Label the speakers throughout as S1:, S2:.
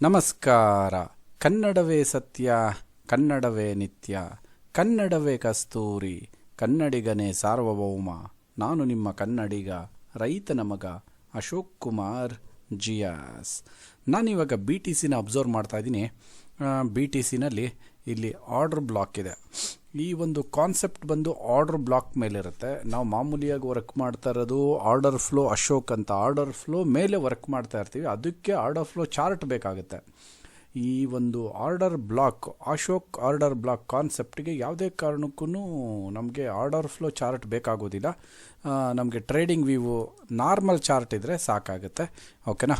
S1: ನಮಸ್ಕಾರ. ಕನ್ನಡವೇ ಸತ್ಯ, ಕನ್ನಡವೇ ನಿತ್ಯ. ಕನ್ನಡವೇ ಕಸ್ತೂರಿ, ಕನ್ನಡಿಗನೇ ಸಾರ್ವಭೌಮ. ನಾನು ನಿಮ್ಮ ಕನ್ನಡಿಗ, ರೈತನ ಮಗ ಅಶೋಕ್ ಕುಮಾರ್ ಜಿಯಾಸ್. ನಾನಿವಾಗ ಬಿ ಟಿ ಸಿನ ಅಬ್ಸರ್ವ್ ಮಾಡ್ತಾ ಇದ್ದೀನಿ. ಬಿ ಟಿ ಸಿನಲ್ಲಿ ಇಲ್ಲಿ ಆರ್ಡ್ರ್ ಬ್ಲಾಕ್ ಇದೆ. ಈ ಒಂದು ಕಾನ್ಸೆಪ್ಟ್ ಬಂದು ಆರ್ಡರ್ ಬ್ಲಾಕ್ ಮೇಲಿರುತ್ತೆ. ನಾವು ಮಾಮೂಲಿಯಾಗಿ ವರ್ಕ್ ಮಾಡ್ತಾ ಇರೋದು ಆರ್ಡರ್ ಫ್ಲೋ ಅಶೋಕ್ ಅಂತ. ಆರ್ಡರ್ ಫ್ಲೋ ಮೇಲೆ ವರ್ಕ್ ಮಾಡ್ತಾ ಇರ್ತೀವಿ. ಅದಕ್ಕೆ ಆರ್ಡರ್ ಫ್ಲೋ ಚಾರ್ಟ್ ಬೇಕಾಗುತ್ತೆ. ಈ ಒಂದು order block Ashok order block ಕಾನ್ಸೆಪ್ಟ್ಗೆ ಯಾವುದೇ ಕಾರಣಕ್ಕೂ ನಮಗೆ ಆರ್ಡರ್ ಫ್ಲೋ ಚಾರ್ಟ್ ಬೇಕಾಗೋದಿಲ್ಲ. ನಮಗೆ ಟ್ರೇಡಿಂಗ್ ವ್ಯೂ ನಾರ್ಮಲ್ ಚಾರ್ಟ್ ಇದ್ದರೆ ಸಾಕಾಗುತ್ತೆ. ಓಕೆನಾ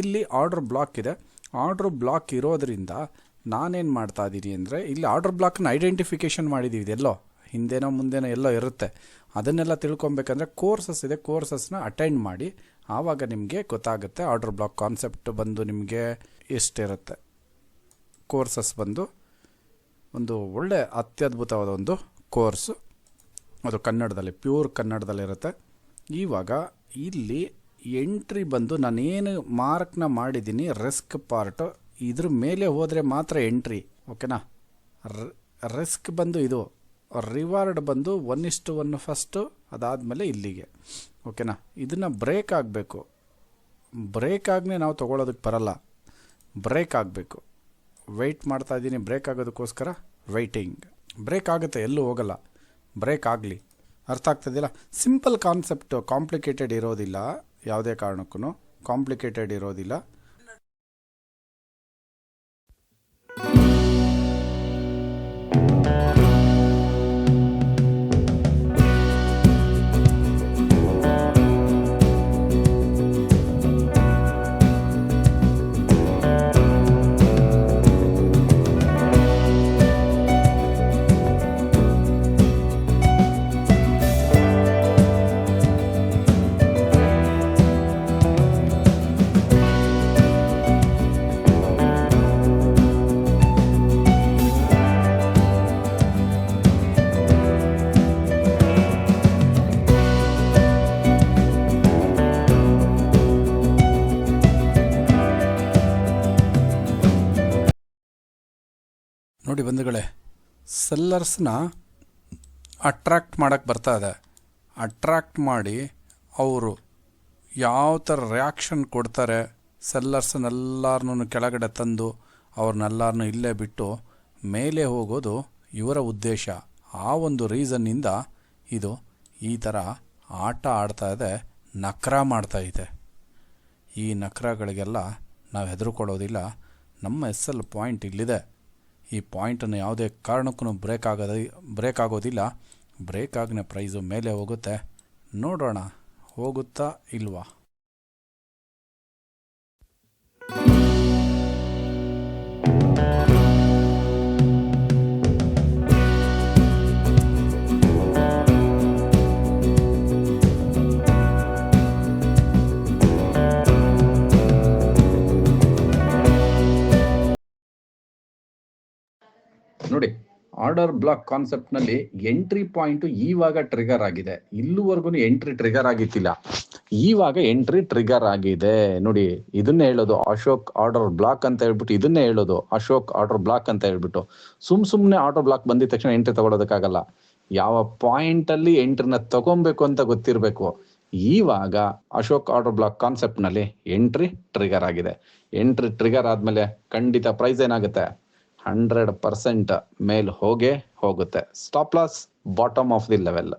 S1: ಇಲ್ಲಿ ಆರ್ಡರ್ ಬ್ಲಾಕ್ ಇದೆ. ಆರ್ಡ್ರ್ ಬ್ಲಾಕ್ ಇರೋದ್ರಿಂದ ನಾನೇನು ಮಾಡ್ತಾ ಇದ್ದೀನಿ ಅಂದರೆ, ಇಲ್ಲಿ ಆರ್ಡರ್ ಬ್ಲಾಕ್ನ ಐಡೆಂಟಿಫಿಕೇಷನ್ ಮಾಡಿದ್ದೀವಿ ಇದೆಲ್ಲೋ ಹಿಂದೆನೋ ಮುಂದೆನೋ ಎಲ್ಲೋ ಇರುತ್ತೆ. ಅದನ್ನೆಲ್ಲ ತಿಳ್ಕೊಬೇಕಂದ್ರೆ ಕೋರ್ಸಸ್ ಇದೆ ಕೋರ್ಸಸ್ನ ಅಟೆಂಡ್ ಮಾಡಿ, ಆವಾಗ ನಿಮಗೆ ಗೊತ್ತಾಗುತ್ತೆ ಆರ್ಡರ್ ಬ್ಲಾಕ್ ಕಾನ್ಸೆಪ್ಟ್ ಬಂದು ನಿಮಗೆ ಎಷ್ಟಿರುತ್ತೆ. ಕೋರ್ಸಸ್ ಬಂದು ಒಂದು ಒಳ್ಳೆ ಅತ್ಯದ್ಭುತವಾದ ಒಂದು ಕೋರ್ಸು ಅದು ಕನ್ನಡದಲ್ಲಿ ಪ್ಯೂರ್ ಕನ್ನಡದಲ್ಲಿರುತ್ತೆ ಇವಾಗ ಇಲ್ಲಿ ಎಂಟ್ರಿ ಬಂದು ನಾನೇನು ಮಾರ್ಕ್ನ ಮಾಡಿದ್ದೀನಿ ರಿಸ್ಕ್ ಪಾರ್ಟು ಇದ್ರ ಮೇಲೆ ಹೋದರೆ ಮಾತ್ರ ಎಂಟ್ರಿ ಓಕೆನಾ ರಿಸ್ಕ್ ಬಂದು ಇದು ರಿವಾರ್ಡ್ ಬಂದು ಒನ್ ಇಷ್ಟು ಒನ್ ಫಸ್ಟು ಅದಾದಮೇಲೆ ಇಲ್ಲಿಗೆ ಓಕೆನಾ ಇದನ್ನು ಬ್ರೇಕ್ ಆಗಬೇಕು. ಬ್ರೇಕ್ ಆಗೇ ನಾವು ತೊಗೊಳೋದಕ್ಕೆ ಬರಲ್ಲ. ಬ್ರೇಕ್ ಆಗಬೇಕು. ವೆಯ್ಟ್ ಮಾಡ್ತಾ ಇದ್ದೀನಿ ಬ್ರೇಕ್ ಆಗೋದಕ್ಕೋಸ್ಕರ ವೆಯ್ಟಿಂಗ್ ಬ್ರೇಕ್ ಆಗುತ್ತೆ, ಎಲ್ಲೂ ಹೋಗಲ್ಲ. ಬ್ರೇಕ್ ಆಗಲಿ. ಅರ್ಥ ಆಗ್ತದಿಲ್ಲ ಸಿಂಪಲ್ ಕಾನ್ಸೆಪ್ಟು ಕಾಂಪ್ಲಿಕೇಟೆಡ್ ಇರೋದಿಲ್ಲ, ಯಾವುದೇ ಕಾರಣಕ್ಕೂ ಕಾಂಪ್ಲಿಕೇಟೆಡ್ ಇರೋದಿಲ್ಲ. ನೋಡಿ ಬಂಧುಗಳೇ ಸೆಲ್ಲರ್ಸ್ನ ಅಟ್ರಾಕ್ಟ್ ಮಾಡೋಕ್ಕೆ ಬರ್ತಾ ಇದೆ. ಅಟ್ರಾಕ್ಟ್ ಮಾಡಿ ಅವರು ಯಾವ ಥರ ರಿಯಾಕ್ಷನ್ ಕೊಡ್ತಾರೆ ಸೆಲ್ಲರ್ಸ್ನೆಲ್ಲರನ್ನೂ ಕೆಳಗಡೆ ತಂದು ಅವ್ರನ್ನೆಲ್ಲರನ್ನೂ ಇಲ್ಲೇ ಬಿಟ್ಟು ಮೇಲೆ ಹೋಗೋದು ಇವರ ಉದ್ದೇಶ. ಆ ಒಂದು ರೀಸನ್ನಿಂದ ಇದು ಈ ಥರ ಆಟ ಆಡ್ತಾ ಇದೆ, ನಕ್ರ ಮಾಡ್ತಾ ಇದೆ. ಈ ನಕ್ರಗಳಿಗೆಲ್ಲ ನಾವು ಹೆದರ್ಕೊಳ್ಳೋದಿಲ್ಲ. ನಮ್ಮ ಎಸ್ ಎಲ್ ಪಾಯಿಂಟ್ ಇಲ್ಲಿದೆ. ಈ ಪಾಯಿಂಟನ್ನು ಯಾವುದೇ ಕಾರಣಕ್ಕೂ ಬ್ರೇಕ್ ಆಗೋದ ಬ್ರೇಕ್ ಆಗೋದಿಲ್ಲ. ಬ್ರೇಕ್ ಆಗನೆ ಪ್ರೈಸು ಮೇಲೆ ಹೋಗುತ್ತೆ. ನೋಡೋಣ, ಹೋಗುತ್ತಾ ಇಲ್ವಾ? ನೋಡಿ ಆರ್ಡರ್ ಬ್ಲಾಕ್ ಕಾನ್ಸೆಪ್ಟ್ನಲ್ಲಿ ಎಂಟ್ರಿ ಪಾಯಿಂಟ್ ಈವಾಗ ಟ್ರಿಗರ್ ಆಗಿದೆ. ಇಲ್ಲಿವರೆಗೂ ಎಂಟ್ರಿ ಟ್ರಿಗರ್ ಆಗಿತ್ತಿಲ್ಲ ಈವಾಗ ಎಂಟ್ರಿ ಟ್ರಿಗರ್ ಆಗಿದೆ. ನೋಡಿ, ಇದನ್ನೇ ಹೇಳೋದು ಅಶೋಕ್ ಆರ್ಡರ್ ಬ್ಲಾಕ್ ಅಂತ ಹೇಳ್ಬಿಟ್ಟು, ಇದನ್ನೇ ಹೇಳೋದು ಅಶೋಕ್ ಆರ್ಡರ್ ಬ್ಲಾಕ್ ಅಂತ ಹೇಳ್ಬಿಟ್ಟು. ಸುಮ್ ಸುಮ್ನೆ ಆರ್ಡರ್ ಬ್ಲಾಕ್ ಬಂದಿದ ತಕ್ಷಣ ಎಂಟ್ರಿ ತಗೊಳೋದಕ್ಕಾಗಲ್ಲ. ಯಾವ ಪಾಯಿಂಟ್ ಅಲ್ಲಿ ಎಂಟ್ರಿನ ತಗೊಬೇಕು ಅಂತ ಗೊತ್ತಿರಬೇಕು. ಈವಾಗ ಅಶೋಕ್ ಆರ್ಡರ್ ಬ್ಲಾಕ್ ಕಾನ್ಸೆಪ್ಟ್ನಲ್ಲಿ ಎಂಟ್ರಿ ಟ್ರಿಗರ್ ಆಗಿದೆ. ಎಂಟ್ರಿ ಟ್ರಿಗರ್ ಆದ್ಮೇಲೆ ಖಂಡಿತ ಪ್ರೈಸ್ ಏನಾಗುತ್ತೆ? ಹಂಡ್ರೆಡ್ ಪರ್ಸೆಂಟ್ ಮೇಲ್ ಹೋಗೇ ಹೋಗುತ್ತೆ. Stop loss bottom of the level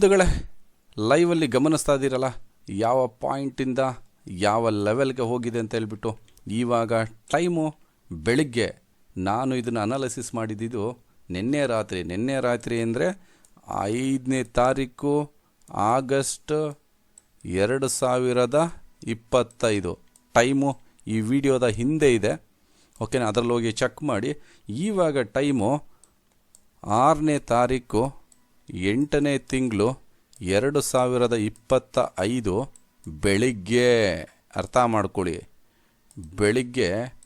S1: ಬಂಧುಗಳೇ ಲೈವಲ್ಲಿ ಗಮನಿಸ್ತಾ ಇದ್ದೀರಲ್ಲ, ಯಾವ ಪಾಯಿಂಟಿಂದ ಯಾವ ಲೆವೆಲ್ಗೆ ಹೋಗಿದೆ ಅಂತ ಹೇಳ್ಬಿಟ್ಟು, ಇವಾಗ ಟೈಮು ಬೆಳಿಗ್ಗೆ ನಾನು ಇದನ್ನು ಅನಾಲಿಸಿಸ್ ಮಾಡಿದ್ದು ನಿನ್ನೆ ರಾತ್ರಿ. ನಿನ್ನೆ ರಾತ್ರಿ ಅಂದರೆ ಐದನೇ ತಾರೀಕು ಆಗಸ್ಟ್ ಎರಡು ಸಾವಿರದ ಇಪ್ಪತ್ತೈದು. ಟೈಮು ಈ ವಿಡಿಯೋದ ಹಿಂದೆ ಇದೆ. ಓಕೆನಾ ಅದರಲ್ಲಿ ಹೋಗಿ ಚೆಕ್ ಮಾಡಿ. ಇವಾಗ ಟೈಮು ಆರನೇ ತಾರೀಕು ಎಂಟನೇ ತಿಂಗಳು ಎರಡು ಸಾವಿರದ ಇಪ್ಪತ್ತ ಐದು ಬೆಳಿಗ್ಗೆ. ಅರ್ಥ ಮಾಡ್ಕೊಳ್ಳಿ. ಬೆಳಿಗ್ಗೆ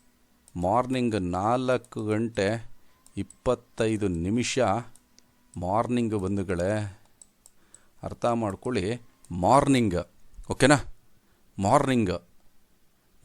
S1: ಮಾರ್ನಿಂಗ್ ನಾಲ್ಕು ಗಂಟೆ ಇಪ್ಪತ್ತೈದು ನಿಮಿಷ ಮಾರ್ನಿಂಗ್ ಬಂಧುಗಳೇ. ಅರ್ಥ ಮಾಡ್ಕೊಳ್ಳಿ. ಮಾರ್ನಿಂಗ್, ಓಕೆನಾ? ಮಾರ್ನಿಂಗ್.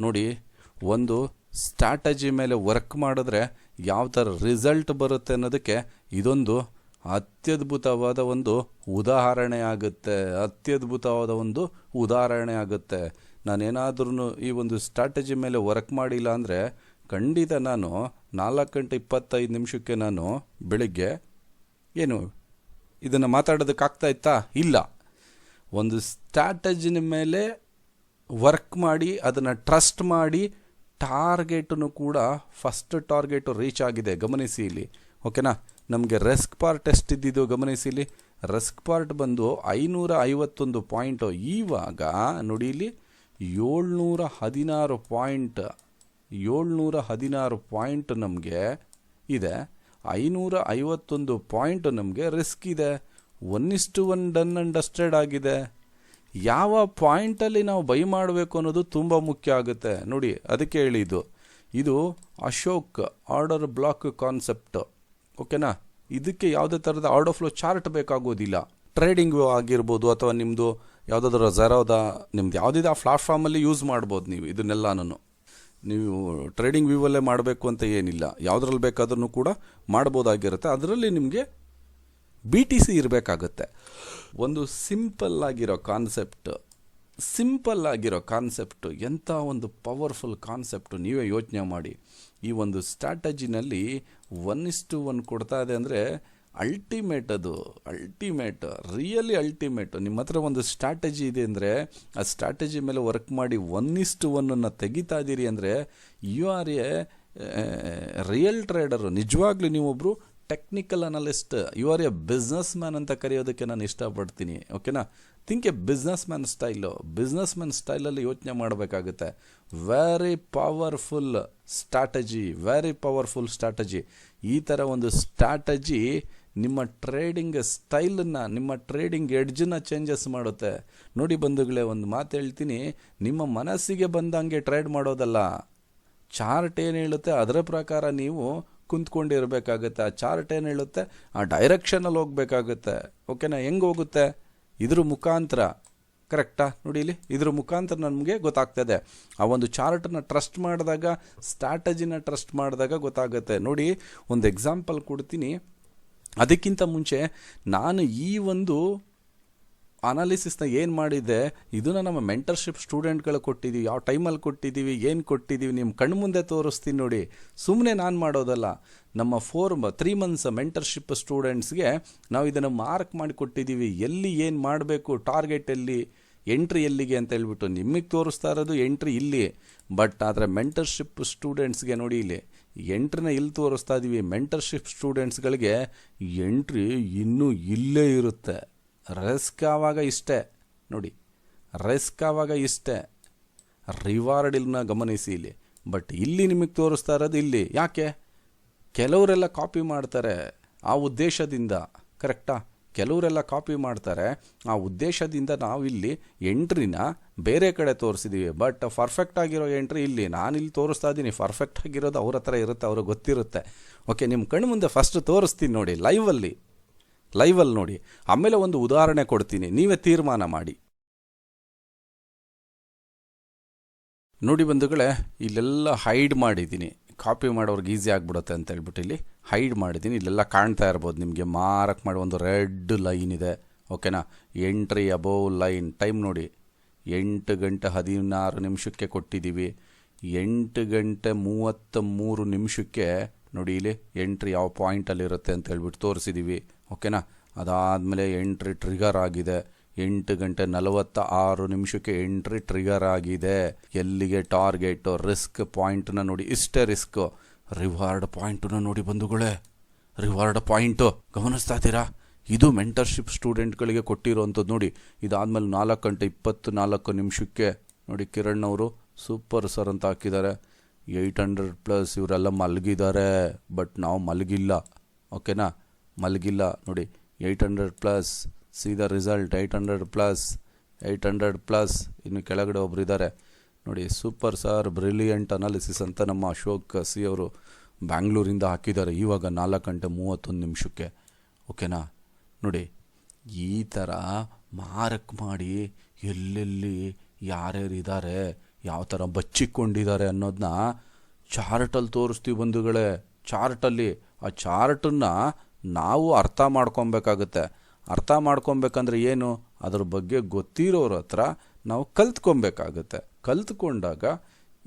S1: ನೋಡಿ, ಒಂದು ಸ್ಟ್ರಾಟಜಿ ಮೇಲೆ ವರ್ಕ್ ಮಾಡಿದ್ರೆ ಯಾವ ಥರ ರಿಸಲ್ಟ್ ಬರುತ್ತೆ ಅನ್ನೋದಕ್ಕೆ ಇದೊಂದು ಅತ್ಯದ್ಭುತವಾದ ಒಂದು ಉದಾಹರಣೆ ಆಗುತ್ತೆ ಅತ್ಯದ್ಭುತವಾದ ಒಂದು ಉದಾಹರಣೆ ಆಗುತ್ತೆ ನಾನೇನಾದ್ರೂ ಈ ಒಂದು ಸ್ಟ್ರಾಟಜಿ ಮೇಲೆ ವರ್ಕ್ ಮಾಡಿಲ್ಲ ಅಂದರೆ ಖಂಡಿತ ನಾನು ನಾಲ್ಕು ಗಂಟೆ ಇಪ್ಪತ್ತೈದು ನಿಮಿಷಕ್ಕೆ ನಾನು ಬೆಳಿಗ್ಗೆ ಏನು ಇದನ್ನು ಮಾತಾಡೋದಕ್ಕಾಗ್ತಾ ಇತ್ತಾ? ಇಲ್ಲ. ಒಂದು ಸ್ಟ್ರಾಟಜಿನ ಮೇಲೆ ವರ್ಕ್ ಮಾಡಿ, ಅದನ್ನು ಟ್ರಸ್ಟ್ ಮಾಡಿ ಟಾರ್ಗೆಟನ್ನು ಕೂಡ ಫಸ್ಟ್ ಟಾರ್ಗೆಟು ರೀಚ್ ಆಗಿದೆ. ಗಮನಿಸಿ ಇಲ್ಲಿ. ಓಕೆನಾ? ನಮಗೆ ರೆಸ್ಕ್ ಪಾರ್ಟ್ ಎಷ್ಟಿದ್ದಿದ್ದು ಗಮನಿಸಿ ಇಲ್ಲಿ. ರೆಸ್ಕ್ ಪಾರ್ಟ್ ಬಂದು ಐನೂರ ಐವತ್ತೊಂದು ಪಾಯಿಂಟು. ಈವಾಗ ನೋಡಿ ಇಲ್ಲಿ ಏಳ್ನೂರ ಹದಿನಾರು ಪಾಯಿಂಟ್ ಏಳ್ನೂರ ಹದಿನಾರು ಪಾಯಿಂಟ್ ನಮಗೆ ಇದೆ. ಐನೂರ ಐವತ್ತೊಂದು ಪಾಯಿಂಟ್ ನಮಗೆ ರಿಸ್ಕ್ ಇದೆ. One is to one done and dusted ಆಗಿದೆ. ಯಾವ ಪಾಯಿಂಟಲ್ಲಿ ನಾವು ಬೈ ಮಾಡಬೇಕು ಅನ್ನೋದು ತುಂಬ ಮುಖ್ಯ ಆಗುತ್ತೆ. ನೋಡಿ, ಅದಕ್ಕೆ ಹೇಳಿದ್ದು. ಇದು ಅಶೋಕ್ ಆರ್ಡರ್ ಬ್ಲಾಕ್ ಕಾನ್ಸೆಪ್ಟ್. ಓಕೆನಾ? ಇದಕ್ಕೆ ಯಾವುದೇ ಥರದ ಆರ್ಡರ್ ಫ್ಲೋ ಚಾರ್ಟ್ ಬೇಕಾಗೋದಿಲ್ಲ ಟ್ರೇಡಿಂಗ್ ಆಗಿರ್ಬೋದು ಅಥವಾ ನಿಮ್ಮದು ಯಾವುದಾದ್ರೂ ಝೆರೋದ ನಿಮ್ದು ಯಾವುದಿದೆ ಆ ಪ್ಲಾಟ್ಫಾರ್ಮಲ್ಲಿ ಯೂಸ್ ಮಾಡ್ಬೋದು ನೀವು ಇದನ್ನೆಲ್ಲನೂ ನೀವು ಟ್ರೇಡಿಂಗ್ ವ್ಯೂವಲ್ಲೇ ಮಾಡಬೇಕು ಅಂತ ಏನಿಲ್ಲ. ಯಾವುದ್ರಲ್ಲಿ ಬೇಕಾದ್ರೂ ಕೂಡ ಮಾಡ್ಬೋದಾಗಿರುತ್ತೆ. ಅದರಲ್ಲಿ ನಿಮಗೆ ಬಿ ಟಿ ಸಿ ಇರಬೇಕಾಗತ್ತೆ. ಒಂದು ಸಿಂಪಲ್ ಆಗಿರೋ ಕಾನ್ಸೆಪ್ಟ್ ಸಿಂಪಲ್ ಆಗಿರೋ ಕಾನ್ಸೆಪ್ಟ್ ಎಂಥ ಒಂದು ಪವರ್ಫುಲ್ ಕಾನ್ಸೆಪ್ಟು ನೀವೇ ಯೋಚನೆ ಮಾಡಿ. ಈ ಒಂದು ಸ್ಟ್ರಾಟಜಿನಲ್ಲಿ ಒನ್ ಇಸ್ಟು ಒನ್ ಕೊಡ್ತಾ ಇದೆ ಅಂದರೆ ಅಲ್ಟಿಮೇಟ್ ಅದು ಅಲ್ಟಿಮೇಟ್ ರಿಯಲಿ ಅಲ್ಟಿಮೇಟ್ ನಿಮ್ಮ ಹತ್ರ ಒಂದು ಸ್ಟ್ರಾಟಜಿ ಇದೆ ಅಂದರೆ ಆ ಸ್ಟ್ರಾಟಜಿ ಮೇಲೆ ವರ್ಕ್ ಮಾಡಿ ಒನ್ ಇಸ್ಟು ಒನ್ನನ್ನು ತೆಗಿತಾ ಇದ್ದೀರಿ ಅಂದರೆ you are a real trader ನಿಜವಾಗ್ಲೂ ನೀವೊಬ್ಬರು technical analyst you are a businessman ಅಂತ ಕರೆಯೋದಕ್ಕೆ ನಾನು ಇಷ್ಟಪಡ್ತೀನಿ. ಓಕೆನಾ think a businessman style businessman ಸ್ಟೈಲಲ್ಲಿ ಯೋಚನೆ ಮಾಡಬೇಕಾಗುತ್ತೆ. Very powerful strategy very powerful strategy ಈ ಥರ ಒಂದು ಸ್ಟ್ರಾಟಜಿ ನಿಮ್ಮ ಟ್ರೇಡಿಂಗ್ ಸ್ಟೈಲನ್ನು ನಿಮ್ಮ ಟ್ರೇಡಿಂಗ್ ಎಡ್ಜನ್ನ ಚೇಂಜಸ್ ಮಾಡುತ್ತೆ. ನೋಡಿ ಬಂಧುಗಳೇ, ಒಂದು ಮಾತು ಹೇಳ್ತೀನಿ. ನಿಮ್ಮ ಮನಸ್ಸಿಗೆ ಬಂದಂಗೆ ಟ್ರೇಡ್ ಮಾಡೋದಲ್ಲ. ಚಾರ್ಟ್ ಏನು ಹೇಳುತ್ತೆ, ಅದರ ಪ್ರಕಾರ ನೀವು ಕುಂತ್ಕೊಂಡಿರಬೇಕಾಗುತ್ತೆ. ಆ ಚಾರ್ಟ್ ಏನು ಹೇಳುತ್ತೆ, ಆ ಡೈರೆಕ್ಷನಲ್ಲಿ ಹೋಗಬೇಕಾಗುತ್ತೆ. ಓಕೆನಾ ಹೆಂಗೆ ಹೋಗುತ್ತೆ? ಇದ್ರ ಮುಖಾಂತರ ಕರೆಕ್ಟಾ ನೋಡಿ ಇಲ್ಲಿ, ಇದ್ರ ಮುಖಾಂತರ ನಮಗೆ ಗೊತ್ತಾಗ್ತದೆ. ಆ ಒಂದು ಚಾರ್ಟನ್ನ ಟ್ರಸ್ಟ್ ಮಾಡಿದಾಗ ಸ್ಟ್ರಾಟಜಿನ ಟ್ರಸ್ಟ್ ಮಾಡಿದಾಗ ಗೊತ್ತಾಗುತ್ತೆ. ನೋಡಿ, ಒಂದು ಎಕ್ಸಾಂಪಲ್ ಕೊಡ್ತೀನಿ. ಅದಕ್ಕಿಂತ ಮುಂಚೆ, ನಾನು ಈ ಒಂದು ಅನಾಲಿಸಿಸ್ನ ಏನು ಮಾಡಿದೆ? ಇದನ್ನು ನಮ್ಮ ಮೆಂಟರ್ಶಿಪ್ ಸ್ಟೂಡೆಂಟ್ಗಳು ಕೊಟ್ಟಿದ್ದೀವಿ ಯಾವ ಟೈಮಲ್ಲಿ ಕೊಟ್ಟಿದ್ದೀವಿ ಏನು ಕೊಟ್ಟಿದ್ದೀವಿ ನಿಮ್ಮ ಕಣ್ಮುಂದೆ ತೋರಿಸ್ತೀನಿ ನೋಡಿ. ಸುಮ್ಮನೆ ನಾನು ಮಾಡೋದಲ್ಲ. ನಮ್ಮ ಫೋರ್ ತ್ರೀ ಮಂತ್ಸ್ ಮೆಂಟರ್ಶಿಪ್ ಸ್ಟೂಡೆಂಟ್ಸ್ಗೆ ನಾವು ಇದನ್ನು ಮಾರ್ಕ್ ಮಾಡಿ ಕೊಟ್ಟಿದ್ದೀವಿ ಎಲ್ಲಿ ಏನು ಮಾಡಬೇಕು? ಟಾರ್ಗೆಟ್ ಎಲ್ಲಿ? ಎಂಟ್ರಿ ಎಲ್ಲಿಗೆ ಅಂತ ಹೇಳ್ಬಿಟ್ಟು ನಿಮಗೆ ತೋರಿಸ್ತಾ ಇರೋದು ಎಂಟ್ರಿ ಇಲ್ಲಿ. ಬಟ್ ಆದರೆ ಮೆಂಟರ್ಶಿಪ್ ಸ್ಟೂಡೆಂಟ್ಸ್ಗೆ ನೋಡಿ ಇಲ್ಲಿ ಎಂಟ್ರಿನ ಇಲ್ಲಿ ತೋರಿಸ್ತಾ ಇದ್ದೀವಿ ಮೆಂಟರ್ಶಿಪ್ ಸ್ಟೂಡೆಂಟ್ಸ್ಗಳಿಗೆ ಎಂಟ್ರಿ ಇನ್ನೂ ಇಲ್ಲೇ ಇರುತ್ತೆ. ರಿಸ್ಕ್ ಆವಾಗ ಇಷ್ಟೇ. ನೋಡಿ ರಿಸ್ಕ್ ಆವಾಗ ಇಷ್ಟೇ. ರಿವಾರ್ಡ್ ಇಲ್ಲಿನ ಗಮನಿಸಿ ಇಲ್ಲಿ. ಬಟ್ ಇಲ್ಲಿ ನಿಮಗೆ ತೋರಿಸ್ತಾ ಇರೋದು ಇಲ್ಲಿ. ಯಾಕೆ? ಕೆಲವರೆಲ್ಲ ಕಾಪಿ ಮಾಡ್ತಾರೆ ಆ ಉದ್ದೇಶದಿಂದ. ಕರೆಕ್ಟಾ? ಕೆಲವರೆಲ್ಲ ಕಾಪಿ ಮಾಡ್ತಾರೆ ಆ ಉದ್ದೇಶದಿಂದ ನಾವು ಇಲ್ಲಿ ಎಂಟ್ರಿನ ಬೇರೆ ಕಡೆ ತೋರಿಸಿದ್ದೀವಿ ಬಟ್ ಪರ್ಫೆಕ್ಟ್ ಆಗಿರೋ ಎಂಟ್ರಿ ಇಲ್ಲಿ. ನಾನು ಇಲ್ಲಿ ತೋರಿಸ್ತಾ ಇದ್ದೀನಿ. ಪರ್ಫೆಕ್ಟ್ ಆಗಿರೋದು ಅವ್ರ ಹತ್ರ ಇರುತ್ತೆ, ಅವ್ರಿಗೆ ಗೊತ್ತಿರುತ್ತೆ. ಓಕೆ, ನಿಮ್ಮ ಕಣ್ಣು ಮುಂದೆ ಫಸ್ಟ್ ತೋರಿಸ್ತೀನಿ ನೋಡಿ ಲೈವಲ್ಲಿ ಲೈವಲ್ಲಿ ನೋಡಿ. ಆಮೇಲೆ ಒಂದು ಉದಾಹರಣೆ ಕೊಡ್ತೀನಿ. ನೀವೇ ತೀರ್ಮಾನ ಮಾಡಿ. ನೋಡಿ ಬಂಧುಗಳೇ, ಇಲ್ಲೆಲ್ಲ ಹೈಡ್ ಮಾಡಿದ್ದೀನಿ. ಕಾಪಿ ಮಾಡೋರ್ಗೆ ಈಸಿ ಆಗಿಬಿಡುತ್ತೆ ಅಂತ ಹೇಳ್ಬಿಟ್ಟು ಇಲ್ಲಿ ಹೈಡ್ ಮಾಡಿದ್ದೀನಿ. ಇಲ್ಲೆಲ್ಲ ಕಾಣ್ತಾ ಇರ್ಬೋದು ನಿಮಗೆ. ಮಾರಕ್ ಮಾಡಿ ಒಂದು ರೆಡ್ ಲೈನ್ ಇದೆ. ಓಕೆನಾ? ಎಂಟ್ರಿ ಅಬೋವ್ ಲೈನ್ ಟೈಮ್ ನೋಡಿ. ಎಂಟು ಗಂಟೆ ಹದಿನಾರು ನಿಮಿಷಕ್ಕೆ ಕೊಟ್ಟಿದ್ದೀವಿ. ಎಂಟು ಗಂಟೆ ಮೂವತ್ತ ಮೂರು ನಿಮಿಷಕ್ಕೆ ನೋಡಿ ಇಲ್ಲಿ ಎಂಟ್ರಿ ಯಾವ ಪಾಯಿಂಟಲ್ಲಿರುತ್ತೆ ಅಂತ ಹೇಳ್ಬಿಟ್ಟು ತೋರಿಸಿದ್ದೀವಿ. ಓಕೆನಾ? ಅದಾದಮೇಲೆ ಎಂಟ್ರಿ ಟ್ರಿಗರ್ ಆಗಿದೆ. ಎಂಟು ಗಂಟೆ ನಲವತ್ತ ಆರು ನಿಮಿಷಕ್ಕೆ ಎಂಟ್ರಿ ಟ್ರಿಗರ್ ಆಗಿದೆ. ಎಲ್ಲಿಗೆ ಟಾರ್ಗೆಟು ರಿಸ್ಕ್ ಪಾಯಿಂಟನ್ನ ನೋಡಿ, ಇಷ್ಟೇ ರಿಸ್ಕ್ ರಿವಾರ್ಡ್ ಪಾಯಿಂಟನ್ನ ನೋಡಿ ಬಂಧುಗಳೇ ರಿವಾರ್ಡ್ ಪಾಯಿಂಟು ಗಮನಿಸ್ತಾ ಇದ್ದೀರಾ? ಇದು ಮೆಂಟರ್ಶಿಪ್ ಸ್ಟೂಡೆಂಟ್ಗಳಿಗೆ ಕೊಟ್ಟಿರೋವಂಥದ್ದು ನೋಡಿ. ಇದಾದಮೇಲೆ ನಾಲ್ಕು ಗಂಟೆ ಇಪ್ಪತ್ತು ನಾಲ್ಕು ನಿಮಿಷಕ್ಕೆ ನೋಡಿ ಕಿರಣ್ ಅವರು ಸೂಪರ್ ಸರ್ ಅಂತ ಹಾಕಿದ್ದಾರೆ. ಏಯ್ಟ್ ಹಂಡ್ರೆಡ್ ಪ್ಲಸ್ ಇವರೆಲ್ಲ ಮಲಗಿದ್ದಾರೆ ಬಟ್ ನಾವು ಮಲಗಿಲ್ಲ. ಓಕೆನಾ? ಮಲಗಿಲ್ಲ ನೋಡಿ. Eight hundred plus see the result eight hundred plus eight hundred plus ಇನ್ನು ಕೆಳಗಡೆ ಒಬ್ಬರು ಇದ್ದಾರೆ. ನೋಡಿ ಸೂಪರ್ ಸರ್ ಬ್ರಿಲಿಯಂಟ್ ಅನಾಲಿಸಿಸ್ ಅಂತ ನಮ್ಮ ಅಶೋಕ್ ಸಿ ಅವರು ಬ್ಯಾಂಗ್ಳೂರಿಂದ ಹಾಕಿದ್ದಾರೆ. ಇವಾಗ ನಾಲ್ಕು ಗಂಟೆ ಮೂವತ್ತೊಂದು ನಿಮಿಷಕ್ಕೆ. ಓಕೆನಾ ನೋಡಿ, ಈ ಥರ ಮಾರಕ್ ಮಾಡಿ ಎಲ್ಲೆಲ್ಲಿ ಯಾರ್ಯಾರು ಇದ್ದಾರೆ, ಯಾವ ಥರ ಬಚ್ಚಿಕೊಂಡಿದ್ದಾರೆ ಅನ್ನೋದನ್ನ ಚಾರ್ಟಲ್ಲಿ ತೋರಿಸ್ತೀವಿ ಬಂಧುಗಳೇ. ಚಾರ್ಟಲ್ಲಿ ಆ ಚಾರ್ಟನ್ನು ನಾವು ಅರ್ಥ ಮಾಡ್ಕೊಬೇಕಾಗುತ್ತೆ. ಅರ್ಥ ಮಾಡ್ಕೊಬೇಕಂದ್ರೆ ಏನು? ಅದ್ರ ಬಗ್ಗೆ ಗೊತ್ತಿರೋರ ಹತ್ರ ನಾವು ಕಲ್ತ್ಕೊಬೇಕಾಗುತ್ತೆ. ಕಲ್ತ್ಕೊಂಡಾಗ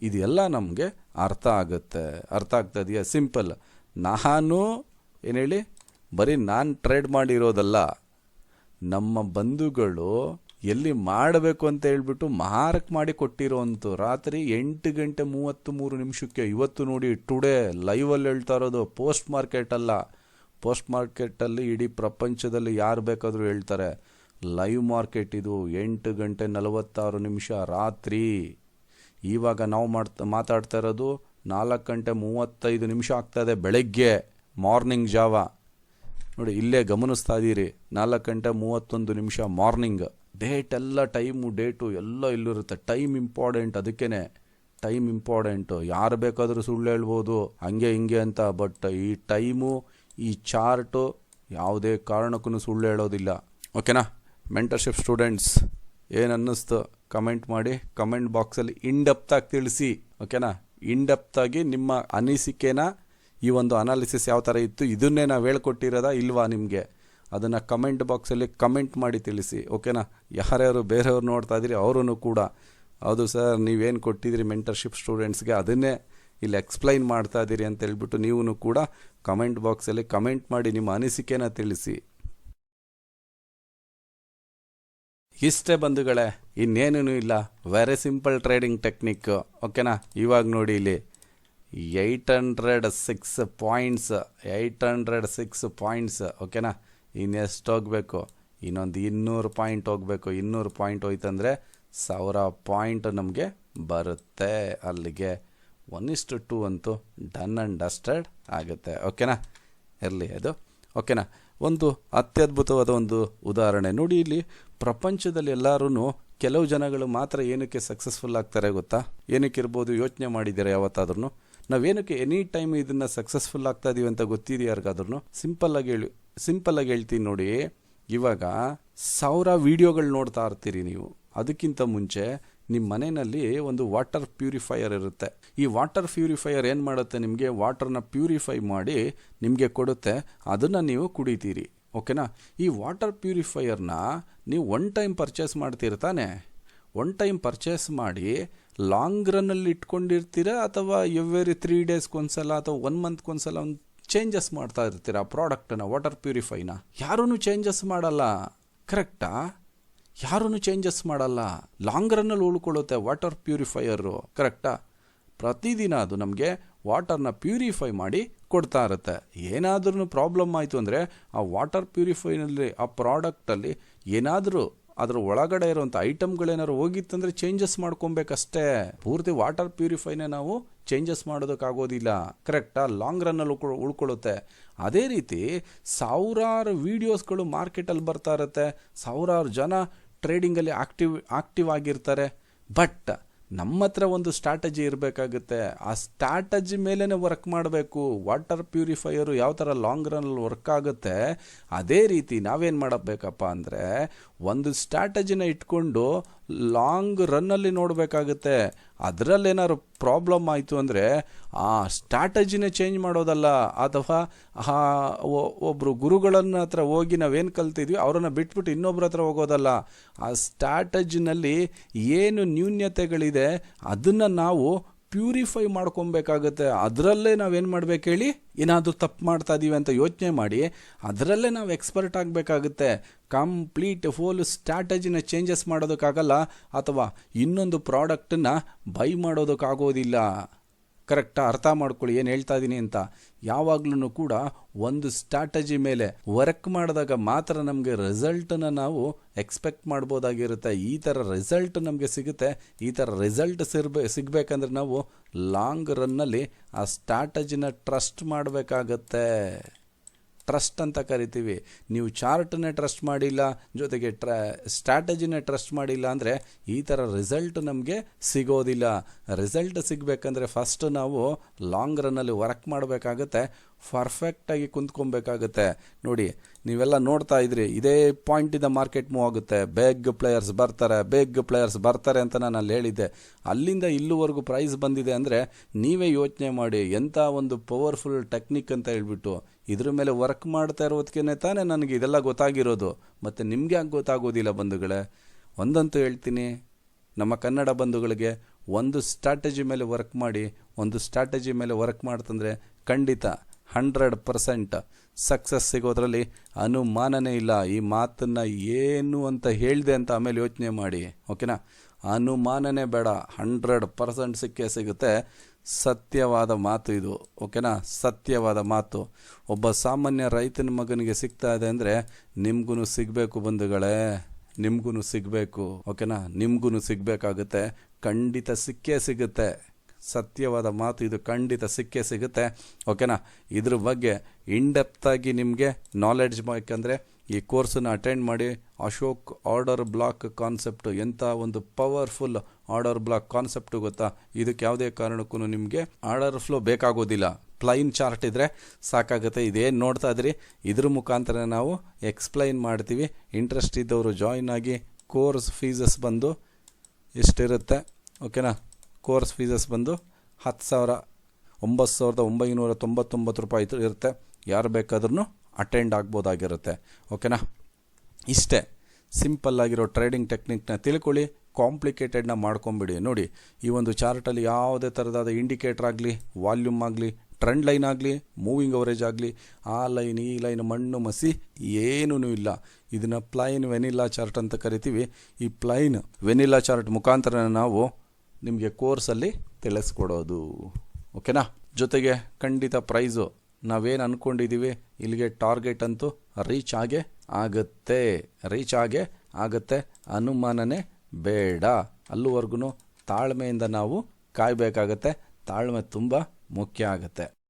S1: ಇದೆಲ್ಲ ನಮಗೆ ಅರ್ಥ ಆಗುತ್ತೆ. ಅರ್ಥ ಆಗ್ತದೆಯಾ ಸಿಂಪಲ್. ನಾನು, ಏನು ಹೇಳಿ? ಬರೀ ನಾನು ಟ್ರೇಡ್ ಮಾಡಿರೋದಲ್ಲ. ನಮ್ಮ ಬಂಧುಗಳು ಎಲ್ಲಿ ಮಾಡಬೇಕು ಅಂತ ಹೇಳ್ಬಿಟ್ಟು ಮಾರಕ್ ಮಾಡಿ ಕೊಟ್ಟಿರೋಂಥ ರಾತ್ರಿ ಎಂಟು ಗಂಟೆ ಮೂವತ್ತು ಮೂರು ನಿಮಿಷಕ್ಕೆ ಇವತ್ತು ನೋಡಿ ಟುಡೇ ಲೈವಲ್ಲಿ ಹೇಳ್ತಾ ಇರೋದು, ಪೋಸ್ಟ್ ಮಾರ್ಕೆಟ್ ಅಲ್ಲ ಪೋಸ್ಟ್ ಮಾರ್ಕೆಟಲ್ಲಿ ಇಡೀ ಪ್ರಪಂಚದಲ್ಲಿ ಯಾರು ಬೇಕಾದರೂ ಹೇಳ್ತಾರೆ, ಲೈವ್ ಮಾರ್ಕೆಟ್ ಇದು ಎಂಟು ಗಂಟೆ ನಲವತ್ತಾರು ನಿಮಿಷ ರಾತ್ರಿ. ಇವಾಗ ನಾವು ಮಾಡ್ತಾ, ಮಾತಾಡ್ತಾ ಇರೋದು ನಾಲ್ಕು ಗಂಟೆ ಮೂವತ್ತೈದು ನಿಮಿಷ ಆಗ್ತದೆ ಬೆಳಗ್ಗೆ, ಮಾರ್ನಿಂಗ್ ಜಾವ. ನೋಡಿ, ಇಲ್ಲೇ ಗಮನಿಸ್ತಾ ಇದ್ದೀರಿ, ನಾಲ್ಕು ಗಂಟೆ ಮೂವತ್ತೊಂದು ನಿಮಿಷ ಮಾರ್ನಿಂಗ್. ಡೇಟ್ ಎಲ್ಲ ಟೈಮು, ಡೇಟು ಎಲ್ಲ ಇಲ್ಲಿರುತ್ತೆ. ಟೈಮ್ ಇಂಪಾರ್ಟೆಂಟ್ ಅದಕ್ಕೇ ಟೈಮ್ ಇಂಪಾರ್ಟೆಂಟು. ಯಾರು ಬೇಕಾದರೂ ಸುಳ್ಳು ಹೇಳ್ಬೋದು, ಹಂಗೆ ಹಿಂಗೆ ಅಂತ. ಬಟ್ ಈ ಟೈಮು ಈ ಚಾರ್ಟು ಯಾವುದೇ ಕಾರಣಕ್ಕೂ ಸುಳ್ಳು ಹೇಳೋದಿಲ್ಲ. ಓಕೆನಾ ಮೆಂಟರ್ಶಿಪ್ ಸ್ಟೂಡೆಂಟ್ಸ್ ಏನು ಅನ್ನಿಸ್ತು ಕಮೆಂಟ್ ಮಾಡಿ ಕಮೆಂಟ್ ಬಾಕ್ಸಲ್ಲಿ ಇನ್ಡೆಪ್ತಾಗಿ ತಿಳಿಸಿ. ಓಕೆನಾ ಇನ್ಡೆಪ್ತಾಗಿ ನಿಮ್ಮ ಅನಿಸಿಕೆನ ಈ ಒಂದು ಅನಾಲಿಸಿಸ್ ಯಾವ ಥರ ಇತ್ತು ಇದನ್ನೇ ನಾವು ಹೇಳ್ಕೊಟ್ಟಿರೋದಾ ಇಲ್ವಾ ನಿಮಗೆ? ಅದನ್ನು ಕಮೆಂಟ್ ಬಾಕ್ಸಲ್ಲಿ ಕಮೆಂಟ್ ಮಾಡಿ ತಿಳಿಸಿ. ಓಕೆನಾ ಯಾರ್ಯಾರು ಬೇರೆಯವ್ರು ನೋಡ್ತಾ ಇದ್ದೀರಿ ಅವರೂ ಕೂಡ. ಹೌದು ಸರ್, ನೀವೇನು ಕೊಟ್ಟಿದ್ದೀರಿ ಮೆಂಟರ್ಶಿಪ್ ಸ್ಟೂಡೆಂಟ್ಸ್ಗೆ ಅದನ್ನೇ ಇಲ್ಲಿ ಎಕ್ಸ್ಪ್ಲೈನ್ ಮಾಡ್ತಾ ಇದ್ದೀರಿ ಅಂತ ಹೇಳ್ಬಿಟ್ಟು ನೀವು ಕೂಡ ಕಮೆಂಟ್ ಬಾಕ್ಸಲ್ಲಿ ಕಮೆಂಟ್ ಮಾಡಿ ನಿಮ್ಮ ಅನಿಸಿಕೆನ ತಿಳಿಸಿ. ಇಷ್ಟೇ ಬಂಧುಗಳೇ ಇನ್ನೇನೂ ಇಲ್ಲ. ವೆರಿ ಸಿಂಪಲ್ ಟ್ರೇಡಿಂಗ್ ಟೆಕ್ನಿಕ್ ಓಕೆನಾ ಇವಾಗ ನೋಡಿ ಇಲ್ಲಿ. Eight hundred six points eight hundred six points ಓಕೆನಾ ಇನ್ನೆಷ್ಟು ಹೋಗಬೇಕು? ಇನ್ನೊಂದು ಇನ್ನೂರು ಪಾಯಿಂಟ್ ಹೋಗಬೇಕು. ಇನ್ನೂರು ಪಾಯಿಂಟ್ ಹೋಯ್ತಂದರೆ ಸಾವಿರ ಪಾಯಿಂಟ್ ನಮಗೆ ಬರುತ್ತೆ ಅಲ್ಲಿಗೆ. ಒನ್ ಇಷ್ಟು ಟೂ ಅಂತೂ ಡನ್ ಆ್ಯಂಡ್ ಡಸ್ಟರ್ಡ್ ಆಗುತ್ತೆ. ಓಕೆನಾ ಇರಲಿ ಅದು. ಓಕೆನಾ ಒಂದು ಅತ್ಯದ್ಭುತವಾದ ಒಂದು ಉದಾಹರಣೆ. ನೋಡಿ ಇಲ್ಲಿ ಪ್ರಪಂಚದಲ್ಲಿ ಎಲ್ಲರೂ ಕೆಲವು ಜನಗಳು ಮಾತ್ರ ಏನಕ್ಕೆ ಸಕ್ಸಸ್ಫುಲ್ ಆಗ್ತಾರೆ ಗೊತ್ತಾ? ಏನಕ್ಕೆ ಇರ್ಬೋದು? ಯೋಚನೆ ಮಾಡಿದ್ದೀರಾ ಯಾವತ್ತಾದ್ರೂ ನಾವೇನಕ್ಕೆ ಎನಿ ಟೈಮ್ ಇದನ್ನು ಸಕ್ಸಸ್ಫುಲ್ ಆಗ್ತಾ ಇದೀವಿ ಅಂತ ಗೊತ್ತಿದೆ ಯಾರಿಗಾದ್ರೂ ಸಿಂಪಲ್ ಆಗಿ ಹೇಳಿ ಸಿಂಪಲ್ ಆಗಿ ಹೇಳ್ತೀನಿ ನೋಡಿ. ಇವಾಗ ಸಾವಿರ ವೀಡಿಯೋಗಳು ನೋಡ್ತಾ ಇರ್ತೀರಿ ನೀವು. ಅದಕ್ಕಿಂತ ಮುಂಚೆ ನಿಮ್ಮ ಮನೆಯಲ್ಲಿ ಒಂದು ವಾಟರ್ ಪ್ಯೂರಿಫೈಯರ್ ಇರುತ್ತೆ. ಈ ವಾಟರ್ ಪ್ಯೂರಿಫೈಯರ್ ಏನು ಮಾಡುತ್ತೆ ನಿಮಗೆ? ವಾಟರ್ನ ಪ್ಯೂರಿಫೈ ಮಾಡಿ ನಿಮಗೆ ಕೊಡುತ್ತೆ. ಅದನ್ನು ನೀವು ಕುಡಿತೀರಿ. ಓಕೆನಾ? ಈ ವಾಟರ್ ಪ್ಯೂರಿಫೈಯರ್ನ ನೀವು ಒನ್ ಟೈಮ್ ಪರ್ಚೇಸ್ ಮಾಡ್ತಿರ್ತಾನೆ ಒನ್ ಟೈಮ್ ಪರ್ಚೇಸ್ ಮಾಡಿ ಲಾಂಗ್ ರನ್ನಲ್ಲಿ ಇಟ್ಕೊಂಡಿರ್ತೀರಾ ಅಥವಾ ಎವ್ರಿ ತ್ರೀ ಡೇಸ್ಗೊಂದ್ಸಲ ಅಥವಾ ಒನ್ ಮಂತ್ಗೊಂದ್ಸಲ ಒಂದು ಚೇಂಜಸ್ ಮಾಡ್ತಾ ಇರ್ತೀರಾ ಪ್ರಾಡಕ್ಟನ್ನ, ವಾಟರ್ ಪ್ಯೂರಿಫೈನ? ಯಾರೂ ಚೇಂಜಸ್ ಮಾಡಲ್ಲ. ಕರೆಕ್ಟಾ? ಯಾರೂ ಚೇಂಜಸ್ ಮಾಡಲ್ಲ? ಲಾಂಗ್ ರನ್ನಲ್ಲಿ ಉಳ್ಕೊಳ್ಳುತ್ತೆ ವಾಟರ್ ಪ್ಯೂರಿಫೈಯರು ಕರೆಕ್ಟಾ ಪ್ರತಿದಿನ ಅದು ನಮಗೆ ವಾಟರ್ನ ಪ್ಯೂರಿಫೈ ಮಾಡಿ ಕೊಡ್ತಾ ಇರುತ್ತೆ. ಏನಾದ್ರೂ ಪ್ರಾಬ್ಲಮ್ ಆಯಿತು ಅಂದರೆ ಆ ವಾಟರ್ ಪ್ಯೂರಿಫೈನಲ್ಲಿ ಆ ಪ್ರಾಡಕ್ಟಲ್ಲಿ ಏನಾದರೂ ಅದರ ಒಳಗಡೆ ಇರುವಂಥ ಐಟಮ್ಗಳೇನಾದ್ರು ಹೋಗಿತ್ತಂದ್ರೆ ಚೇಂಜಸ್ ಮಾಡ್ಕೊಬೇಕಷ್ಟೇ. ಪೂರ್ತಿ ವಾಟರ್ ಪ್ಯೂರಿಫೈನೇ ನಾವು ಚೇಂಜಸ್ ಮಾಡೋದಕ್ಕಾಗೋದಿಲ್ಲ. ಕರೆಕ್ಟಾ ಲಾಂಗ್ ರನ್ನಲ್ಲಿ ಉಳ್ಕೊ, ಉಳ್ಕೊಳ್ಳುತ್ತೆ. ಅದೇ ರೀತಿ ಸಾವಿರಾರು ವೀಡಿಯೋಸ್ಗಳು ಮಾರ್ಕೆಟಲ್ಲಿ ಬರ್ತಾ ಇರುತ್ತೆ. ಸಾವಿರಾರು ಜನ ಟ್ರೇಡಿಂಗಲ್ಲಿ ಆಕ್ಟಿವ್ ಆಕ್ಟಿವ್ ಆಗಿರ್ತಾರೆ. ಬಟ್ ನಮ್ಮ ಹತ್ರ ಒಂದು ಸ್ಟ್ರಾಟಜಿ ಇರಬೇಕಾಗುತ್ತೆ. ಆ ಸ್ಟ್ರಾಟಜಿ ಮೇಲೇ ವರ್ಕ್ ಮಾಡಬೇಕು. ವಾಟರ್ ಪ್ಯೂರಿಫೈಯರು ಯಾವ ಥರ ಲಾಂಗ್ ರನ್ನಲ್ಲಿ ವರ್ಕ್ ಆಗುತ್ತೆ, ಅದೇ ರೀತಿ ನಾವೇನು ಮಾಡಬೇಕಪ್ಪ ಅಂದರೆ, ಒಂದು ಸ್ಟ್ರಾಟಜಿನ ಇಟ್ಕೊಂಡು ಲಾಂಗ್ ರನ್ನಲ್ಲಿ ನೋಡಬೇಕಾಗುತ್ತೆ. ಅದರಲ್ಲೇನಾದ್ರು ಪ್ರಾಬ್ಲಮ್ ಆಯಿತು ಅಂದರೆ ಆ ಸ್ಟ್ರಾಟಜಿನೇ ಚೇಂಜ್ ಮಾಡೋದಲ್ಲ. ಅಥವಾ ಆ ಒಬ್ಬರು ಗುರುಗಳನ್ನ ಹತ್ರ ಹೋಗಿ ನಾವೇನು ಕಲ್ತಿದ್ವಿ, ಅವರನ್ನು ಬಿಟ್ಬಿಟ್ಟು ಇನ್ನೊಬ್ರ ಹತ್ರ ಹೋಗೋದಲ್ಲ. ಆ ಸ್ಟ್ರಾಟಜಿನಲ್ಲಿ ಏನು ನ್ಯೂನ್ಯತೆಗಳಿದೆ, ಅದನ್ನು ನಾವು ಪ್ಯೂರಿಫೈ ಮಾಡ್ಕೊಬೇಕಾಗತ್ತೆ. ಅದರಲ್ಲೇ ನಾವೇನು ಮಾಡ್ಬೇಕು ಹೇಳಿ? ಏನಾದರೂ ತಪ್ಪು ಮಾಡ್ತಾ ಇದ್ದೀವಿ ಅಂತ ಯೋಚನೆ ಮಾಡಿ, ಅದರಲ್ಲೇ ನಾವು ಎಕ್ಸ್ಪರ್ಟ್ ಆಗಬೇಕಾಗುತ್ತೆ. ಕಂಪ್ಲೀಟ್ ಫೋಲ್ ಸ್ಟ್ರಾಟಜಿನ ಚೇಂಜಸ್ ಮಾಡೋದಕ್ಕಾಗಲ್ಲ, ಅಥವಾ ಇನ್ನೊಂದು ಪ್ರಾಡಕ್ಟನ್ನು ಬೈ ಮಾಡೋದಕ್ಕಾಗೋದಿಲ್ಲ. ಕರೆಕ್ಟಾ ಅರ್ಥ ಮಾಡ್ಕೊಳ್ಳಿ, ಏನು ಹೇಳ್ತಾ ಇದ್ದೀನಿ ಅಂತ. ಯಾವಾಗ್ಲೂ ಕೂಡ ಒಂದು ಸ್ಟ್ರಾಟಜಿ ಮೇಲೆ ವರ್ಕ್ ಮಾಡಿದಾಗ ಮಾತ್ರ ನಮಗೆ ರಿಸಲ್ಟನ್ನು ನಾವು ಎಕ್ಸ್ಪೆಕ್ಟ್ ಮಾಡ್ಬೋದಾಗಿರುತ್ತೆ. ಈ ಥರ ರಿಸಲ್ಟ್ ನಮಗೆ ಸಿಗುತ್ತೆ. ಈ ಥರ ರಿಸಲ್ಟ್ ಸಿರ್ಬೇ, ಸಿಗಬೇಕಂದ್ರೆ ನಾವು ಲಾಂಗ್ ರನ್ನಲ್ಲಿ ಆ ಸ್ಟ್ರಾಟಜಿನ ಟ್ರಸ್ಟ್ ಮಾಡಬೇಕಾಗತ್ತೆ. ಟ್ರಸ್ಟ್ ಅಂತ ಕರಿತೀವಿ. ನೀವು ಚಾರ್ಟನ್ನೇ ಟ್ರಸ್ಟ್ ಮಾಡಿಲ್ಲ, ಜೊತೆಗೆ ಟ್ರ, ಸ್ಟ್ರಾಟಜಿನೇ ಟ್ರಸ್ಟ್ ಮಾಡಿಲ್ಲ ಅಂದರೆ ಈ ಥರ ರಿಸಲ್ಟ್ ನಮಗೆ ಸಿಗೋದಿಲ್ಲ. ರಿಸಲ್ಟ್ ಸಿಗಬೇಕಂದ್ರೆ ಫಸ್ಟ್ ನಾವು ಲಾಂಗ್ ರನ್ನಲ್ಲಿ ವರ್ಕ್ ಮಾಡಬೇಕಾಗತ್ತೆ ಪರ್ಫೆಕ್ಟಾಗಿ ಕುಂತ್ಕೊಬೇಕಾಗತ್ತೆ. ನೋಡಿ, ನೀವೆಲ್ಲ ನೋಡ್ತಾ ಇದ್ರಿ, ಇದೇ ಪಾಯಿಂಟಿಂದ ಮಾರ್ಕೆಟ್ ಮೂವ್ ಆಗುತ್ತೆ. ಬೇಗ್ ಪ್ಲೇಯರ್ಸ್ ಬರ್ತಾರೆ, ಬೇಗ್ ಪ್ಲೇಯರ್ಸ್ ಬರ್ತಾರೆ ಅಂತ ನಾನು ಅಲ್ಲಿ ಹೇಳಿದ್ದೆ. ಅಲ್ಲಿಂದ ಇಲ್ಲಿವರೆಗೂ ಪ್ರೈಸ್ ಬಂದಿದೆ ಅಂದರೆ ನೀವೇ ಯೋಚನೆ ಮಾಡಿ ಎಂಥ ಒಂದು ಪವರ್ಫುಲ್ ಟೆಕ್ನಿಕ್ ಅಂತ ಹೇಳ್ಬಿಟ್ಟು ಇದ್ರ ಮೇಲೆ ವರ್ಕ್ ಮಾಡ್ತಾ ಇರೋದಕ್ಕೇ ತಾನೇ ನನಗೆ ಇದೆಲ್ಲ ಗೊತ್ತಾಗಿರೋದು. ಮತ್ತು ನಿಮಗೆ ಯಾಕೆ ಗೊತ್ತಾಗೋದಿಲ್ಲ ಬಂಧುಗಳೇ? ಒಂದಂತೂ ಹೇಳ್ತೀನಿ, ನಮ್ಮ ಕನ್ನಡ ಬಂಧುಗಳಿಗೆ ಒಂದು ಸ್ಟ್ರಾಟಜಿ ಮೇಲೆ ವರ್ಕ್ ಮಾಡಿ, ಒಂದು ಸ್ಟ್ರಾಟಜಿ ಮೇಲೆ ವರ್ಕ್ ಮಾಡ್ತಂದರೆ ಖಂಡಿತ ಹಂಡ್ರೆಡ್ ಪರ್ಸೆಂಟ್ ಸಕ್ಸಸ್ ಸಿಗೋದ್ರಲ್ಲಿ ಅನುಮಾನನೇ ಇಲ್ಲ. ಈ ಮಾತನ್ನು ಏನು ಅಂತ ಹೇಳಿದೆ ಅಂತ ಆಮೇಲೆ ಯೋಚನೆ ಮಾಡಿ ಓಕೆನಾ ಅನುಮಾನನೇ ಬೇಡ. ಹಂಡ್ರೆಡ್ ಪರ್ಸೆಂಟ್ ಸಿಕ್ಕೇ ಸಿಗುತ್ತೆ. ಸತ್ಯವಾದ ಮಾತು ಇದು. ಓಕೆನಾ? ಸತ್ಯವಾದ ಮಾತು. ಒಬ್ಬ ಸಾಮಾನ್ಯ ರೈತನ ಮಗನಿಗೆ ಸಿಗ್ತಾ ಇದೆ ಅಂದರೆ ನಿಮಗೂ ಸಿಗಬೇಕು ಬಂಧುಗಳೇ. ನಿಮ್ಗೂ ಸಿಗಬೇಕು. ಓಕೆನಾ? ನಿಮ್ಗೂ ಸಿಗಬೇಕಾಗುತ್ತೆ. ಖಂಡಿತ ಸಿಕ್ಕೇ ಸಿಗುತ್ತೆ. ಸತ್ಯವಾದ ಮಾತು ಇದು ಖಂಡಿತ ಸಿಕ್ಕೇ ಸಿಗುತ್ತೆ. ಓಕೆನಾ? ಇದ್ರ ಬಗ್ಗೆ ಇನ್ಡೆಪ್ತಾಗಿ ನಿಮಗೆ ನಾಲೆಡ್ಜ್ ಬೇಕಂದರೆ ಈ ಕೋರ್ಸನ್ನು ಅಟೆಂಡ್ ಮಾಡಿ ಅಶೋಕ್ ಆರ್ಡರ್ ಬ್ಲಾಕ್ ಕಾನ್ಸೆಪ್ಟ್ ಎಂಥ ಒಂದು ಪವರ್ಫುಲ್ ಆರ್ಡರ್ ಬ್ಲಾಕ್ ಕಾನ್ಸೆಪ್ಟ್ ಗೊತ್ತಾ? ಇದಕ್ಕೆ ಯಾವುದೇ ಕಾರಣಕ್ಕೂ ನಿಮಗೆ ಆರ್ಡರ್ ಫ್ಲೋ ಬೇಕಾಗೋದಿಲ್ಲ. ಪ್ಲೈನ್ ಚಾರ್ಟ್ ಇದ್ದರೆ ಸಾಕಾಗುತ್ತೆ. ಇದೇನು ನೋಡ್ತಾ ಇದ್ರಿ? ಇದ್ರ ಮುಖಾಂತರ ನಾವು ಎಕ್ಸ್ಪ್ಲೈನ್ ಮಾಡ್ತೀವಿ. ಇಂಟ್ರೆಸ್ಟ್ ಇದ್ದವರು ಜಾಯಿನ್ ಆಗಿ ಕೋರ್ಸ್ ಫೀಸಸ್ ಬಂದು ಎಷ್ಟಿರುತ್ತೆ? ಓಕೆನಾ ಕೋರ್ಸ್ ಫೀಸಸ್ ಬಂದು ಹತ್ತು ಸಾವಿರ, ಒಂಬತ್ತು ಸಾವಿರದ ಒಂಬೈನೂರ ತೊಂಬತ್ತೊಂಬತ್ತು ರೂಪಾಯಿ ಇರುತ್ತೆ. ಯಾರು ಬೇಕಾದ್ರೂ ಅಟೆಂಡ್ ಆಗ್ಬೋದಾಗಿರುತ್ತೆ. ಓಕೆನಾ ಇಷ್ಟೇ. ಸಿಂಪಲ್ ಆಗಿರೋ ಟ್ರೇಡಿಂಗ್ ಟೆಕ್ನಿಕ್ನ ತಿಳ್ಕೊಳ್ಳಿ ಕಾಂಪ್ಲಿಕೇಟೆಡ್ನ ಮಾಡ್ಕೊಂಬಿಡಿ. ನೋಡಿ, ಈ ಒಂದು ಚಾರ್ಟಲ್ಲಿ ಯಾವುದೇ ಥರದಾದ ಇಂಡಿಕೇಟರ್ ಆಗಲಿ ವಾಲ್ಯೂಮ್ ಆಗಲಿ ಟ್ರೆಂಡ್ ಲೈನ್ ಆಗಲಿ ಮೂವಿಂಗ್ ಅವರೇಜ್ ಆಗಲಿ, ಆ ಲೈನ್ ಈ ಲೈನ್ ಮಣ್ಣು ಮಸಿ ಏನೂ ಇಲ್ಲ. ಇದನ್ನು ಪ್ಲೈನ್ ವೆನಿಲ್ಲಾ ಚಾರ್ಟ್ ಅಂತ ಕರಿತೀವಿ. ಈ ಪ್ಲೈನ್ ವೆನಿಲ್ಲಾ ಚಾರ್ಟ್ ಮುಖಾಂತರ ನಾವು ನಿಮಗೆ ಕೋರ್ಸಲ್ಲಿ ತಿಳಿಸ್ಕೊಡೋದು. ಓಕೆನಾ ಜೊತೆಗೆ ಖಂಡಿತ ಪ್ರೈಸು ನಾವೇನು ಅಂದ್ಕೊಂಡಿದ್ದೀವಿ ಇಲ್ಲಿಗೆ ಟಾರ್ಗೆಟ್ ಅಂತೂ ರೀಚ್ ಆಗೇ ಆಗುತ್ತೆ. ರೀಚ್ ಆಗೇ ಆಗುತ್ತೆ. ಅನುಮಾನನೇ ಬೇಡ. ಅಲ್ಲಿವರೆಗೂ ತಾಳ್ಮೆಯಿಂದ ನಾವು ಕಾಯಬೇಕಾಗತ್ತೆ. ತಾಳ್ಮೆ ತುಂಬ ಮುಖ್ಯ ಆಗುತ್ತೆ.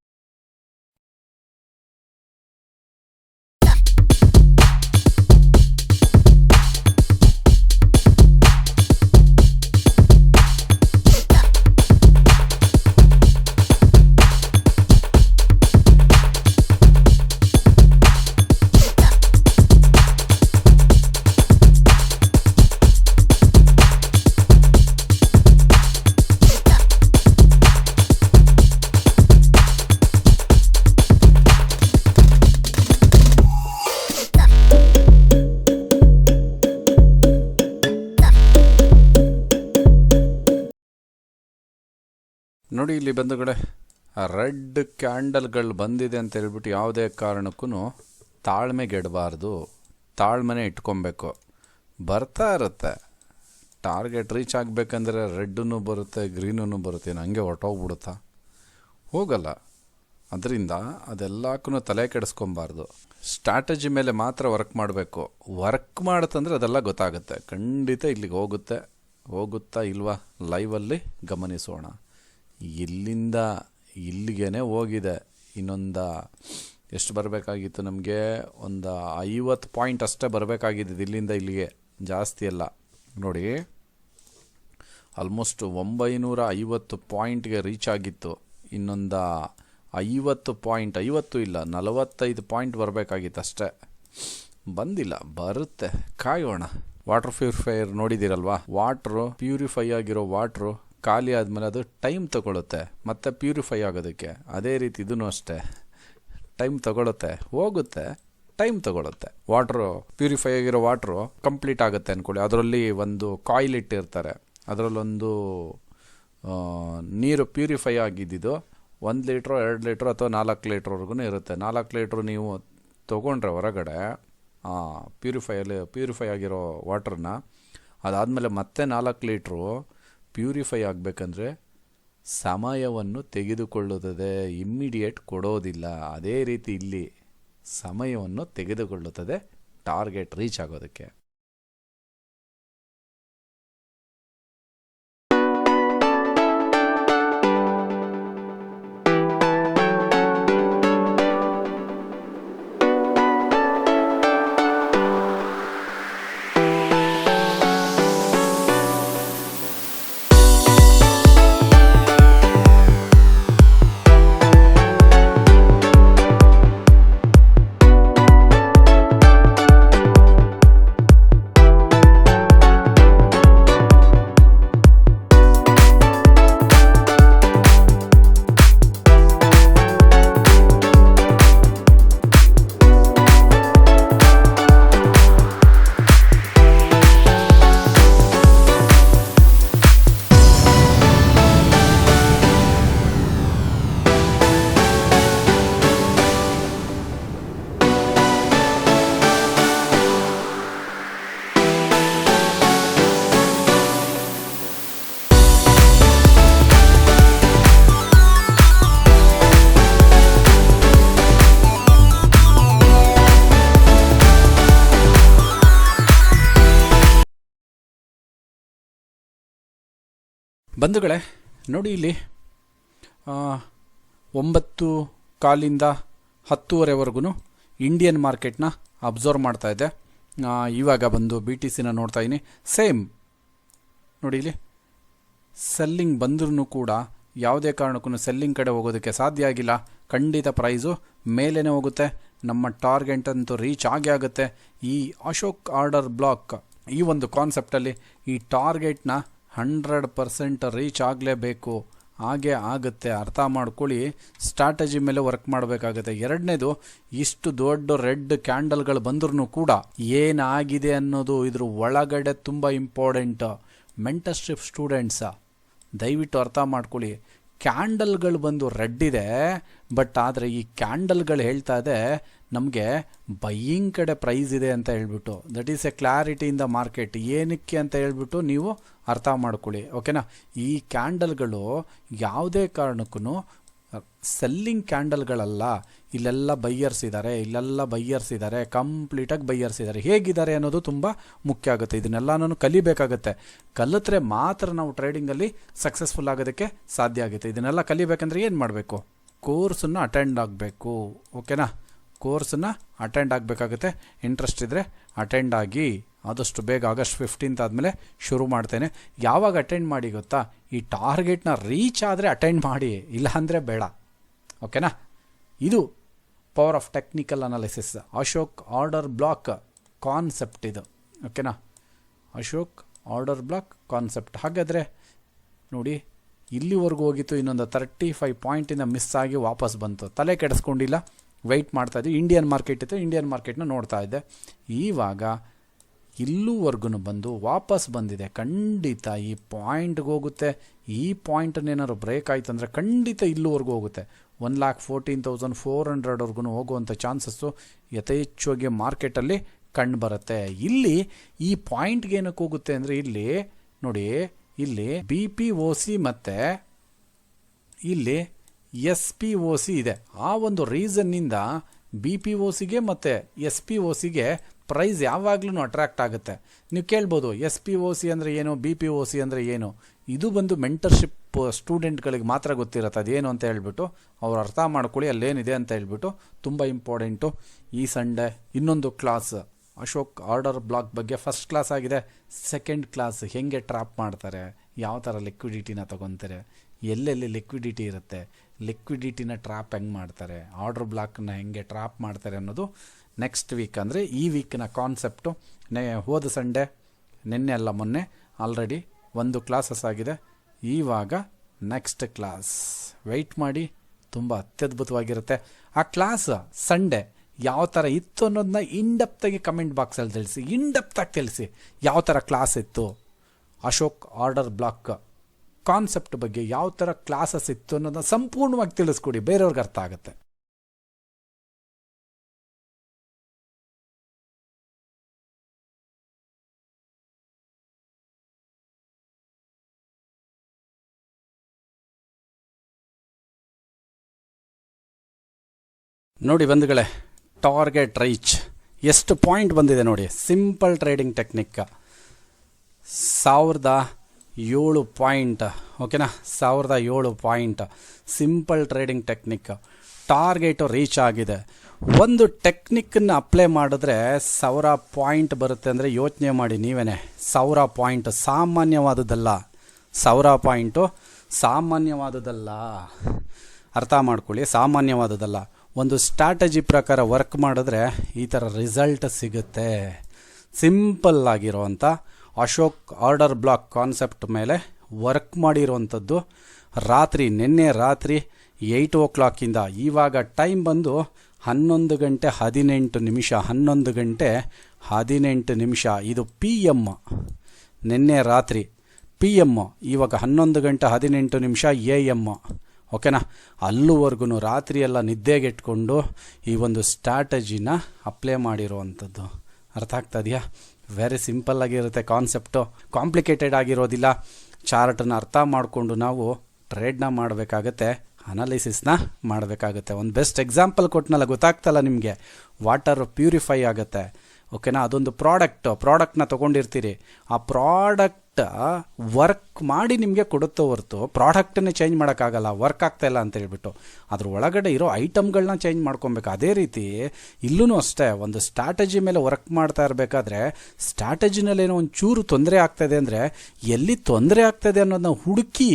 S1: ಇಲ್ಲಿ ಬಂಧುಗಳೇ ರೆಡ್ ಕ್ಯಾಂಡಲ್ಗಳು ಬಂದಿದೆ ಅಂತ ಹೇಳ್ಬಿಟ್ಟು ಯಾವುದೇ ಕಾರಣಕ್ಕೂ ತಾಳ್ಮೆಗೆಡಬಾರ್ದು. ತಾಳ್ಮೆನೇ ಇಟ್ಕೊಬೇಕು. ಬರ್ತಾ ಇರುತ್ತೆ. ಟಾರ್ಗೆಟ್ ರೀಚ್ ಆಗಬೇಕಂದ್ರೆ ರೆಡ್ಡೂ ಬರುತ್ತೆ ಗ್ರೀನೂ ಬರುತ್ತೆ, ಏನು ಹಂಗೆ ಹೊಟ್ಟೋಗ್ಬಿಡುತ್ತಾ ಹೋಗಲ್ಲ. ಅದರಿಂದ ಅದೆಲ್ಲಕ್ಕೂ ತಲೆ ಕೆಡಿಸ್ಕೊಬಾರ್ದು. ಸ್ಟ್ರಾಟಜಿ ಮೇಲೆ ಮಾತ್ರ ವರ್ಕ್ ಮಾಡಬೇಕು. ವರ್ಕ್ ಮಾಡುತ್ತಂದರೆ ಅದೆಲ್ಲ ಗೊತ್ತಾಗುತ್ತೆ. ಖಂಡಿತ ಇಲ್ಲಿಗೆ ಹೋಗುತ್ತೆ. ಹೋಗುತ್ತಾ ಇಲ್ವಾ? ಲೈವಲ್ಲಿ ಗಮನಿಸೋಣ. ಇಲ್ಲಿಂದ ಇಲ್ಲಿಗೇ ಹೋಗಿದೆ. ಇನ್ನೊಂದು ಎಷ್ಟು ಬರಬೇಕಾಗಿತ್ತು ನಮಗೆ? ಒಂದು ಐವತ್ತು ಪಾಯಿಂಟ್ ಅಷ್ಟೇ ಬರಬೇಕಾಗಿದ್ದು ಇಲ್ಲಿಂದ ಇಲ್ಲಿಗೆ. ಜಾಸ್ತಿ ಅಲ್ಲ. ನೋಡಿ ಆಲ್ಮೋಸ್ಟ್ ಒಂಬೈನೂರ ಐವತ್ತು ಪಾಯಿಂಟ್ಗೆ ರೀಚ್ ಆಗಿತ್ತು. ಇನ್ನೊಂದು ಐವತ್ತು ಪಾಯಿಂಟ್ ಐವತ್ತು ಇಲ್ಲ, ನಲವತ್ತೈದು ಪಾಯಿಂಟ್ ಬರಬೇಕಾಗಿತ್ತು ಅಷ್ಟೇ. ಬಂದಿಲ್ಲ, ಬರುತ್ತೆ. ಕಾಯೋಣ. ವಾಟರ್ ಪ್ಯೂರಿಫೈಯರ್ ನೋಡಿದಿರಲ್ವಾ ವಾಟ್ರು ಪ್ಯೂರಿಫೈ ಆಗಿರೋ ವಾಟ್ರು ಖಾಲಿ ಆದಮೇಲೆ ಅದು ಟೈಮ್ ತಗೊಳುತ್ತೆ, ಮತ್ತೆ ಪ್ಯೂರಿಫೈ ಆಗೋದಕ್ಕೆ. ಅದೇ ರೀತಿ ಇದೂ ಅಷ್ಟೇ. ಟೈಮ್ ತಗೊಳುತ್ತೆ, ಹೋಗುತ್ತೆ, ಟೈಮ್ ತಗೊಳುತ್ತೆ. ವಾಟ್ರು, ಪ್ಯೂರಿಫೈ ಆಗಿರೋ ವಾಟ್ರು ಕಂಪ್ಲೀಟ್ ಆಗುತ್ತೆ ಅಂದ್ಕೊಳ್ಳಿ ಅದರಲ್ಲಿ ಒಂದು ಕಾಯಿಲ್ ಇಟ್ಟಿರ್ತಾರೆ. ಅದರಲ್ಲೊಂದು ನೀರು ಪ್ಯೂರಿಫೈ ಆಗಿದ್ದಿದ್ದು ಒಂದು ಲೀಟ್ರು, ಎರಡು ಲೀಟ್ರು ಅಥವಾ ನಾಲ್ಕು ಲೀಟ್ರ್ವರೆಗೂ ಇರುತ್ತೆ. ನಾಲ್ಕು ಲೀಟ್ರು ನೀವು ತೊಗೊಂಡ್ರೆ ಹೊರಗಡೆ ಪ್ಯೂರಿಫೈಯಲ್ಲಿ, ಪ್ಯೂರಿಫೈ ಆಗಿರೋ ವಾಟ್ರನ್ನ ಅದಾದಮೇಲೆ ಮತ್ತೆ ನಾಲ್ಕು ಲೀಟ್ರು ಪ್ಯೂರಿಫೈ ಆಗಬೇಕಂದ್ರೆ ಸಮಯವನ್ನು ತೆಗೆದುಕೊಳ್ಳುತ್ತದೆ ಇಮ್ಮಿಡಿಯೇಟ್ ಕೊಡೋದಿಲ್ಲ. ಅದೇ ರೀತಿ ಇಲ್ಲಿ ಸಮಯವನ್ನು ತೆಗೆದುಕೊಳ್ಳುತ್ತದೆ ಟಾರ್ಗೆಟ್ ರೀಚ್ ಆಗೋದಕ್ಕೆ. ಬಂಧುಗಳೇ, ನೋಡಿ ಇಲ್ಲಿ ಒಂಬತ್ತು ಕಾಲಿಂದ ಹತ್ತುವರೆವರೆಗೂ ಇಂಡಿಯನ್ ಮಾರ್ಕೆಟ್ನ ಅಬ್ಸರ್ವ್ ಮಾಡ್ತಾ ಇದ್ದೆ. ಇವಾಗ ಬಂದು ಬಿ ಟಿ ಸಿನ ನೋಡ್ತಾ ಇದ್ದೀನಿ. ಸೇಮ್ ನೋಡಿ ಇಲ್ಲಿ ಸೆಲ್ಲಿಂಗ್ ಬಂದ್ರೂ ಕೂಡ ಯಾವುದೇ ಕಾರಣಕ್ಕೂ ಸೆಲ್ಲಿಂಗ್ ಕಡೆ ಹೋಗೋದಕ್ಕೆ ಸಾಧ್ಯ ಆಗಿಲ್ಲ. ಖಂಡಿತ ಪ್ರೈಸು ಮೇಲೇ ಹೋಗುತ್ತೆ. ನಮ್ಮ ಟಾರ್ಗೆಟ್ ಅಂತೂ ರೀಚ್ ಆಗೇ ಆಗುತ್ತೆ. ಈ ಅಶೋಕ್ ಆರ್ಡರ್ ಬ್ಲಾಕ್ ಈ ಒಂದು ಕಾನ್ಸೆಪ್ಟಲ್ಲಿ ಈ ಟಾರ್ಗೆಟ್ನ ಹಂಡ್ರೆಡ್ ಪರ್ಸೆಂಟ್ ರೀಚ್ ಆಗಲೇಬೇಕು. ಹಾಗೆ ಆಗುತ್ತೆ. ಅರ್ಥ ಮಾಡ್ಕೊಳ್ಳಿ. ಸ್ಟ್ರಾಟಜಿ ಮೇಲೆ ವರ್ಕ್ ಮಾಡಬೇಕಾಗುತ್ತೆ. ಎರಡನೇದು, ಇಷ್ಟು ದೊಡ್ಡ ರೆಡ್ ಕ್ಯಾಂಡಲ್ಗಳು ಬಂದ್ರೂ ಕೂಡ ಏನಾಗಿದೆ ಅನ್ನೋದು ಇದ್ರ ಒಳಗಡೆ ತುಂಬ ಇಂಪಾರ್ಟೆಂಟ್. ಮೆಂಟರ್ಶಿಪ್ ಸ್ಟೂಡೆಂಟ್ಸ, ದಯವಿಟ್ಟು ಅರ್ಥ ಮಾಡ್ಕೊಳ್ಳಿ. ಕ್ಯಾಂಡಲ್ಗಳು ಬಂದು ರೆಡ್ ಇದೆ, ಬಟ್ ಆದರೆ ಈ ಕ್ಯಾಂಡಲ್ಗಳು ಹೇಳ್ತಾ ಇದೆ ನಮಗೆ ಬೈಯಿಂಗ್ ಕಡೆ ಪ್ರೈಸ್ ಇದೆ ಅಂತ ಹೇಳ್ಬಿಟ್ಟು that is a clarity in the market ಏನಕ್ಕೆ ಅಂತ ಹೇಳ್ಬಿಟ್ಟು ನೀವು ಅರ್ಥ ಮಾಡ್ಕೊಳ್ಳಿ ಓಕೆನಾ ಈ ಕ್ಯಾಂಡಲ್ಗಳು ಯಾವುದೇ ಕಾರಣಕ್ಕೂ ಸೆಲ್ಲಿಂಗ್ ಕ್ಯಾಂಡಲ್ಗಳಲ್ಲ ಇಲ್ಲೆಲ್ಲ ಬೈಯರ್ಸ್ ಇದ್ದಾರೆ ಇಲ್ಲೆಲ್ಲ ಬೈಯರ್ಸ್ ಇದ್ದಾರೆ ಕಂಪ್ಲೀಟಾಗಿ ಬೈಯರ್ಸ್ ಇದ್ದಾರೆ ಹೇಗಿದ್ದಾರೆ ಅನ್ನೋದು ತುಂಬ ಮುಖ್ಯ ಆಗುತ್ತೆ. ಇದನ್ನೆಲ್ಲ ನಾನು ಕಲಿಬೇಕಾಗತ್ತೆ. ಕಲಿತ್ರೆ ಮಾತ್ರ ನಾವು ಟ್ರೇಡಿಂಗಲ್ಲಿ ಸಕ್ಸಸ್ಫುಲ್ ಆಗೋದಕ್ಕೆ ಸಾಧ್ಯ ಆಗುತ್ತೆ. ಇದನ್ನೆಲ್ಲ ಕಲಿಬೇಕಂದ್ರೆ ಏನು ಮಾಡಬೇಕು? ಕೋರ್ಸನ್ನು ಅಟೆಂಡ್ ಆಗಬೇಕು ಓಕೆನಾ ಕೋರ್ಸನ್ನು ಅಟೆಂಡ್ ಆಗಬೇಕಾಗುತ್ತೆ. ಇಂಟ್ರೆಸ್ಟ್ ಇದ್ದರೆ ಅಟೆಂಡ್ ಆಗಿ ಆದಷ್ಟು ಬೇಗ ಆಗಸ್ಟ್ ಫಿಫ್ಟೀನ್ತ್ ಆದಮೇಲೆ ಶುರು ಮಾಡ್ತೇನೆ. ಯಾವಾಗ ಅಟೆಂಡ್ ಮಾಡಿ ಗೊತ್ತಾ? ಈ ಟಾರ್ಗೆಟ್ನ ರೀಚ್ ಆದರೆ ಅಟೆಂಡ್ ಮಾಡಿ, ಇಲ್ಲಾಂದರೆ ಬೇಡ. ಓಕೆನಾ ಇದು power of technical analysis Ashok order block concept ಇದು. ಓಕೆನಾ ಅಶೋಕ್ ಆರ್ಡರ್ ಬ್ಲಾಕ್ ಕಾನ್ಸೆಪ್ಟ್ ಹಾಗಾದರೆ ನೋಡಿ, ಇಲ್ಲಿವರೆಗೂ ಹೋಗಿತ್ತು ಇನ್ನೊಂದು ತರ್ಟಿ ಫೈವ್ ಪಾಯಿಂಟಿಂದ ಮಿಸ್ ಆಗಿ ವಾಪಸ್ ಬಂತು. ತಲೆ ಕೆಡಿಸ್ಕೊಂಡಿಲ್ಲ. ವೆಯ್ಟ್ ಮಾಡ್ತಾ ಇದ್ದೆ. ಇಂಡಿಯನ್ ಮಾರ್ಕೆಟ್ ಇತ್ತು. ಇಂಡಿಯನ್ ಮಾರ್ಕೆಟ್ನ ನೋಡ್ತಾ ಇದ್ದೆ. ಇವಾಗ ಇಲ್ಲೂವರೆಗೂ ಬಂದು ವಾಪಸ್ ಬಂದಿದೆ. ಖಂಡಿತ ಈ ಪಾಯಿಂಟ್ಗೆ ಹೋಗುತ್ತೆ. ಈ ಪಾಯಿಂಟನ್ನೇನಾದ್ರು ಬ್ರೇಕ್ ಆಯ್ತು ಅಂದರೆ ಖಂಡಿತ ಇಲ್ಲೂವರೆಗೂ ಹೋಗುತ್ತೆ. One lakh fourteen thousand four ಹಂಡ್ರೆಡ್ವರೆಗೂ ಹೋಗುವಂಥ ಚಾನ್ಸಸ್ಸು ಯಥೇಚ್ಛವಾಗಿ ಮಾರ್ಕೆಟಲ್ಲಿ ಕಂಡು ಬರುತ್ತೆ. ಇಲ್ಲಿ ಈ ಪಾಯಿಂಟ್ಗೆ ಏನಕ್ಕೆ ಹೋಗುತ್ತೆ ಅಂದರೆ ಇಲ್ಲಿ ನೋಡಿ, ಇಲ್ಲಿ ಬಿ ಪಿ ಓ ಸಿ ಮತ್ತು ಇಲ್ಲಿ ಎಸ್ ಪಿ ಒ ಸಿ ಇದೆ. ಆ ಒಂದು ರೀಸನ್ನಿಂದ ಬಿ ಪಿ ಒ ಸಿಗೆ ಮತ್ತು ಎಸ್ ಪಿ ಒ ಸಿಗೆ ಪ್ರೈಸ್ ಯಾವಾಗಲೂ ಅಟ್ರಾಕ್ಟ್ ಆಗುತ್ತೆ. ನೀವು ಕೇಳ್ಬೋದು, ಎಸ್ ಪಿ ಒ ಸಿ ಅಂದರೆ ಏನು, ಬಿ ಪಿ ಒ ಸಿ ಅಂದರೆ ಏನು? ಇದು ಬಂದು ಮೆಂಟರ್ಶಿಪ್ ಸ್ಟೂಡೆಂಟ್ಗಳಿಗೆ ಮಾತ್ರ ಗೊತ್ತಿರುತ್ತೆ. ಅದೇನು ಅಂತ ಹೇಳ್ಬಿಟ್ಟು ಅವ್ರು ಅರ್ಥ ಮಾಡ್ಕೊಳ್ಳಿ, ಅಲ್ಲೇನಿದೆ ಅಂತ ಹೇಳ್ಬಿಟ್ಟು ತುಂಬ ಇಂಪಾರ್ಟೆಂಟು. ಈ ಸಂಡೇ ಇನ್ನೊಂದು ಕ್ಲಾಸ್. ಅಶೋಕ್ ಆರ್ಡರ್ ಬ್ಲಾಕ್ ಬಗ್ಗೆ ಫಸ್ಟ್ ಕ್ಲಾಸ್ ಆಗಿದೆ. ಸೆಕೆಂಡ್ ಕ್ಲಾಸ್ ಹೆಂಗೆ ಟ್ರಾಪ್ ಮಾಡ್ತಾರೆ? ಯಾವ ಥರ ಲಿಕ್ವಿಡಿಟಿನ ತೊಗೊತಾರೆ? ಎಲ್ಲೆಲ್ಲಿ ಲಿಕ್ವಿಡಿಟಿ ಇರುತ್ತೆ? ಲಿಕ್ವಿಡಿಟಿನ ಟ್ರಾಪ್ ಹೆಂಗೆ ಮಾಡ್ತಾರೆ? ಆರ್ಡರ್ ಬ್ಲಾಕ್ನ ಹೆಂಗೆ ಟ್ರಾಪ್ ಮಾಡ್ತಾರೆ ಅನ್ನೋದು ನೆಕ್ಸ್ಟ್ ವೀಕ್ ಅಂದರೆ ಈ ವೀಕ್ನ ಕಾನ್ಸೆಪ್ಟು ನೆ ಹೋದ ಸಂಡೇ, ನಿನ್ನೆ ಅಲ್ಲ ಮೊನ್ನೆ ಆಲ್ರೆಡಿ ಒಂದು ಕ್ಲಾಸಸ್ ಆಗಿದೆ. ಈವಾಗ ನೆಕ್ಸ್ಟ್ ಕ್ಲಾಸ್ ವೆಯ್ಟ್ ಮಾಡಿ, ತುಂಬ ಅತ್ಯದ್ಭುತವಾಗಿರುತ್ತೆ. ಆ ಕ್ಲಾಸ್ ಸಂಡೇ ಯಾವ ಥರ ಇತ್ತು ಅನ್ನೋದನ್ನ ಇಂಡಪ್ತಾಗಿ ಕಮೆಂಟ್ ಬಾಕ್ಸಲ್ಲಿ ತಿಳಿಸಿ. ಇಂಡಪ್ತಾಗಿ ತಿಳಿಸಿ. ಯಾವ ಥರ ಕ್ಲಾಸ್ ಇತ್ತು? ಅಶೋಕ್ ಆರ್ಡರ್ ಬ್ಲಾಕ್ ಕಾನ್ಸೆಪ್ಟ್ ಬಗ್ಗೆ ಯಾವ ಥರ ಕ್ಲಾಸಸ್ ಇತ್ತು ಅನ್ನೋದನ್ನ ಸಂಪೂರ್ಣವಾಗಿ ತಿಳಿಸ್ಕೊಡಿ. ಬೇರೆಯವ್ರಿಗೆ ಅರ್ಥ ಆಗುತ್ತೆ. ನೋಡಿ ಬಂಧುಗಳೇ ಟಾರ್ಗೆಟ್ ರೈಚ್ ಎಷ್ಟು ಪಾಯಿಂಟ್ ಬಂದಿದೆ ನೋಡಿ. ಸಿಂಪಲ್ ಟ್ರೇಡಿಂಗ್ ಟೆಕ್ನಿಕ್ ಸಾವಿರದ ಏಳು ಪಾಯಿಂಟ್, ಓಕೆನಾ? ಸಾವಿರದ ಏಳು point. Simple trading technique. Target reach ಆಗಿದೆ. ಒಂದು ಟೆಕ್ನಿಕ್ಕನ್ನು ಅಪ್ಲೈ ಮಾಡಿದ್ರೆ ಸಾವಿರ ಪಾಯಿಂಟ್ ಬರುತ್ತೆ ಅಂದರೆ ಯೋಚನೆ ಮಾಡಿ ನೀವೇ ಸಾವಿರ ಪಾಯಿಂಟ್ ಸಾಮಾನ್ಯವಾದದ್ದಲ್ಲ. ಸಾವಿರ ಪಾಯಿಂಟು ಸಾಮಾನ್ಯವಾದದ್ದಲ್ಲ. ಅರ್ಥ ಮಾಡ್ಕೊಳ್ಳಿ, ಸಾಮಾನ್ಯವಾದದ್ದಲ್ಲ. ಒಂದು ಸ್ಟ್ರಾಟಜಿ ಪ್ರಕಾರ ವರ್ಕ್ ಮಾಡಿದ್ರೆ ಈ ಥರ ರಿಸಲ್ಟ್ ಸಿಗುತ್ತೆ. ಸಿಂಪಲ್ ಆಗಿರುವಂಥ ಅಶೋಕ್ ಆರ್ಡರ್ ಬ್ಲಾಕ್ ಕಾನ್ಸೆಪ್ಟ್ ಮೇಲೆ ವರ್ಕ್ ಮಾಡಿರುವಂಥದ್ದು. ರಾತ್ರಿ, ನಿನ್ನೆ ರಾತ್ರಿ ಏಯ್ಟ್ ಓ ಕ್ಲಾಕಿಂದ ಇವಾಗ ಟೈಮ್ ಬಂದು ಹನ್ನೊಂದು ಗಂಟೆ ಹದಿನೆಂಟು ನಿಮಿಷ, ಹನ್ನೊಂದು ಗಂಟೆ ಹದಿನೆಂಟು ನಿಮಿಷ. ಇದು ಪಿ ಎಂ ನಿನ್ನೆ ರಾತ್ರಿ ಪಿ ಎಂ ಇವಾಗ ಹನ್ನೊಂದು ಗಂಟೆ ಹದಿನೆಂಟು ನಿಮಿಷ ಎ ಎಂ ಓಕೆನಾ? ಅಲ್ಲೂವರೆಗೂ ರಾತ್ರಿ ಎಲ್ಲ ನಿದ್ದೆಗೆಟ್ಕೊಂಡು ಈ ಒಂದು ಸ್ಟ್ರಾಟಜಿನ ಅಪ್ಲೈ ಮಾಡಿರುವಂಥದ್ದು. ಅರ್ಥ ಆಗ್ತಾ ಇದೆಯಾ? ವೆರಿ ಸಿಂಪಲ್ ಆಗಿರುತ್ತೆ ಕಾನ್ಸೆಪ್ಟು ಕಾಂಪ್ಲಿಕೇಟೆಡ್ ಆಗಿರೋದಿಲ್ಲ. ಚಾರ್ಟನ್ನು ಅರ್ಥ ಮಾಡಿಕೊಂಡು ನಾವು ಟ್ರೇಡ್ನ ಮಾಡಬೇಕಾಗತ್ತೆ ಅನಾಲಿಸಿಸ್ನ ಮಾಡಬೇಕಾಗುತ್ತೆ. ಒಂದು ಬೆಸ್ಟ್ ಎಕ್ಸಾಂಪಲ್ ಕೊಟ್ಟನಲ್ಲ ಗೊತ್ತಾಗ್ತಲ್ಲ ನಿಮಗೆ? ವಾಟರ್ ಪ್ಯೂರಿಫೈ ಆಗುತ್ತೆ. ಓಕೆನಾ ಅದೊಂದು ಪ್ರಾಡಕ್ಟು ಪ್ರಾಡಕ್ಟ್ನ ತೊಗೊಂಡಿರ್ತೀರಿ. ಆ ಪ್ರಾಡಕ್ಟ್ ವರ್ಕ್ ಮಾಡಿ ನಿಮಗೆ ಕೊಡುತ್ತೋ ಹೊರತು ಪ್ರಾಡಕ್ಟನ್ನೇ ಚೇಂಜ್ ಮಾಡೋಕ್ಕಾಗಲ್ಲ ವರ್ಕ್ ಆಗ್ತಾ ಇಲ್ಲ ಅಂತ ಹೇಳ್ಬಿಟ್ಟು ಅದ್ರ ಒಳಗಡೆ ಇರೋ ಐಟಮ್ಗಳನ್ನ ಚೇಂಜ್ ಮಾಡ್ಕೊಬೇಕು. ಅದೇ ರೀತಿ ಇಲ್ಲೂ ಅಷ್ಟೇ ಒಂದು ಸ್ಟ್ರಾಟಜಿ ಮೇಲೆ ವರ್ಕ್ ಮಾಡ್ತಾ ಇರಬೇಕಾದ್ರೆ ಸ್ಟ್ರಾಟಜಿನಲ್ಲಿ ಏನೋ ಒಂದು ಚೂರು ತೊಂದರೆ ಆಗ್ತಾಯಿದೆ ಅಂದರೆ ಎಲ್ಲಿ ತೊಂದರೆ ಆಗ್ತದೆ ಅನ್ನೋದನ್ನ ಹುಡುಕಿ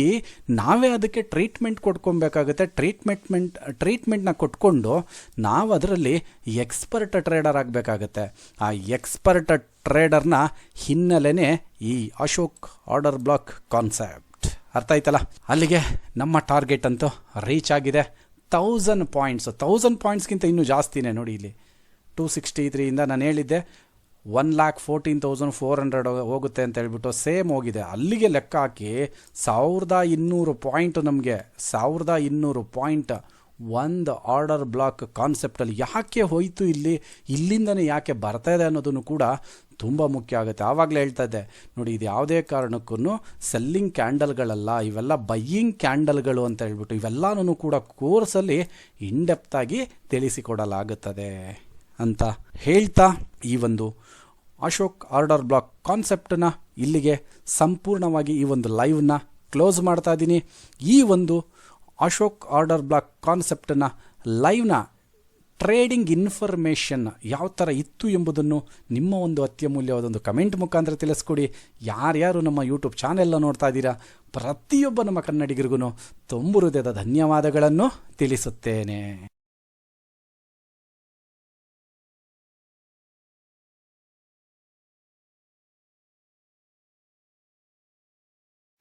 S1: ನಾವೇ ಅದಕ್ಕೆ ಟ್ರೀಟ್ಮೆಂಟ್ ಕೊಟ್ಕೊಬೇಕಾಗುತ್ತೆ. ಟ್ರೀಟ್ಮೆಂಟ್ಮೆಂಟ್ ಟ್ರೀಟ್ಮೆಂಟ್ನ ಕೊಟ್ಕೊಂಡು ನಾವು ಅದರಲ್ಲಿ ಎಕ್ಸ್ಪರ್ಟ್ ಟ್ರೇಡರ್ ಆಗಬೇಕಾಗತ್ತೆ. ಆ ಎಕ್ಸ್ಪರ್ಟ್ ಟ್ರೇಡರ್ನ ಹಿನ್ನೆಲೆನೇ ಈ ಅಶೋಕ್ ಆರ್ಡರ್ ಬ್ಲಾಕ್ ಕಾನ್ಸೆಪ್ಟ್. ಅರ್ಥ ಆಯ್ತಲ್ಲ? ಅಲ್ಲಿಗೆ ನಮ್ಮ ಟಾರ್ಗೆಟ್ ಅಂತೂ ರೀಚ್ ಆಗಿದೆ. ಥೌಸಂಡ್ ಪಾಯಿಂಟ್ಸ್ ತೌಸಂಡ್ ಪಾಯಿಂಟ್ಸ್ಗಿಂತ ಇನ್ನೂ ಜಾಸ್ತಿನೇ ನೋಡಿ ಇಲ್ಲಿ. ಟೂ ಸಿಕ್ಸ್ಟಿ ತ್ರೀಯಿಂದ ನಾನು ಹೇಳಿದ್ದೆ one lakh fourteen thousand four hundred ಹೋಗುತ್ತೆ ಅಂತ ಹೇಳ್ಬಿಟ್ಟು ಸೇಮ್ ಹೋಗಿದೆ. ಅಲ್ಲಿಗೆ ಲೆಕ್ಕ ಹಾಕಿ ಸಾವಿರದ ಇನ್ನೂರು ಪಾಯಿಂಟ್ ನಮಗೆ, ಸಾವಿರದ ಇನ್ನೂರು ಪಾಯಿಂಟ್ ಒಂದು ಆರ್ಡರ್ ಬ್ಲಾಕ್ ಕಾನ್ಸೆಪ್ಟಲ್ಲಿ ಯಾಕೆ ಹೋಯಿತು ಇಲ್ಲಿ, ಇಲ್ಲಿಂದನೇ ಯಾಕೆ ಬರ್ತಾ ಇದೆ ಅನ್ನೋದನ್ನು ಕೂಡ ತುಂಬ ಮುಖ್ಯ ಆಗುತ್ತೆ. ಆವಾಗಲೇ ಹೇಳ್ತಾ ಇದ್ದೆ, ನೋಡಿ ಇದು ಯಾವುದೇ ಕಾರಣಕ್ಕೂ ಸೆಲ್ಲಿಂಗ್ ಕ್ಯಾಂಡಲ್ಗಳಲ್ಲ ಇವೆಲ್ಲ ಬೈಯಿಂಗ್ ಕ್ಯಾಂಡಲ್ಗಳು ಅಂತ ಹೇಳ್ಬಿಟ್ಟು ಇವೆಲ್ಲನೂ ಕೂಡ ಕೋರ್ಸಲ್ಲಿ ಇನ್ಡೆಪ್ತಾಗಿ ತಿಳಿಸಿಕೊಡಲಾಗುತ್ತದೆ ಅಂತ ಹೇಳ್ತಾ ಈ ಒಂದು ಅಶೋಕ್ ಆರ್ಡರ್ ಬ್ಲಾಕ್ ಕಾನ್ಸೆಪ್ಟನ್ನ ಇಲ್ಲಿಗೆ ಸಂಪೂರ್ಣವಾಗಿ ಈ ಒಂದು ಲೈವ್ನ ಕ್ಲೋಸ್ ಮಾಡ್ತಾ ಇದ್ದೀನಿ. ಈ ಒಂದು ಅಶೋಕ್ ಆರ್ಡರ್ ಬ್ಲಾಕ್ ಕಾನ್ಸೆಪ್ಟನ್ನು, ಲೈವ್ನ ಟ್ರೇಡಿಂಗ್ ಇನ್ಫಾರ್ಮೇಷನ್ ಯಾವ ಥರ ಇತ್ತು ಎಂಬುದನ್ನು ನಿಮ್ಮ ಒಂದು ಅತ್ಯಮೂಲ್ಯವಾದ ಒಂದು ಕಮೆಂಟ್ ಮುಖಾಂತರ ತಿಳಿಸ್ಕೊಡಿ. ಯಾರ್ಯಾರು ನಮ್ಮ ಯೂಟ್ಯೂಬ್ ಚಾನೆಲ್ನ ನೋಡ್ತಾ ಇದ್ದೀರಾ, ಪ್ರತಿಯೊಬ್ಬ ನಮ್ಮ ಕನ್ನಡಿಗರಿಗೂ ತುಂಬ ಹೃದಯದ ಧನ್ಯವಾದಗಳನ್ನು ತಿಳಿಸುತ್ತೇನೆ.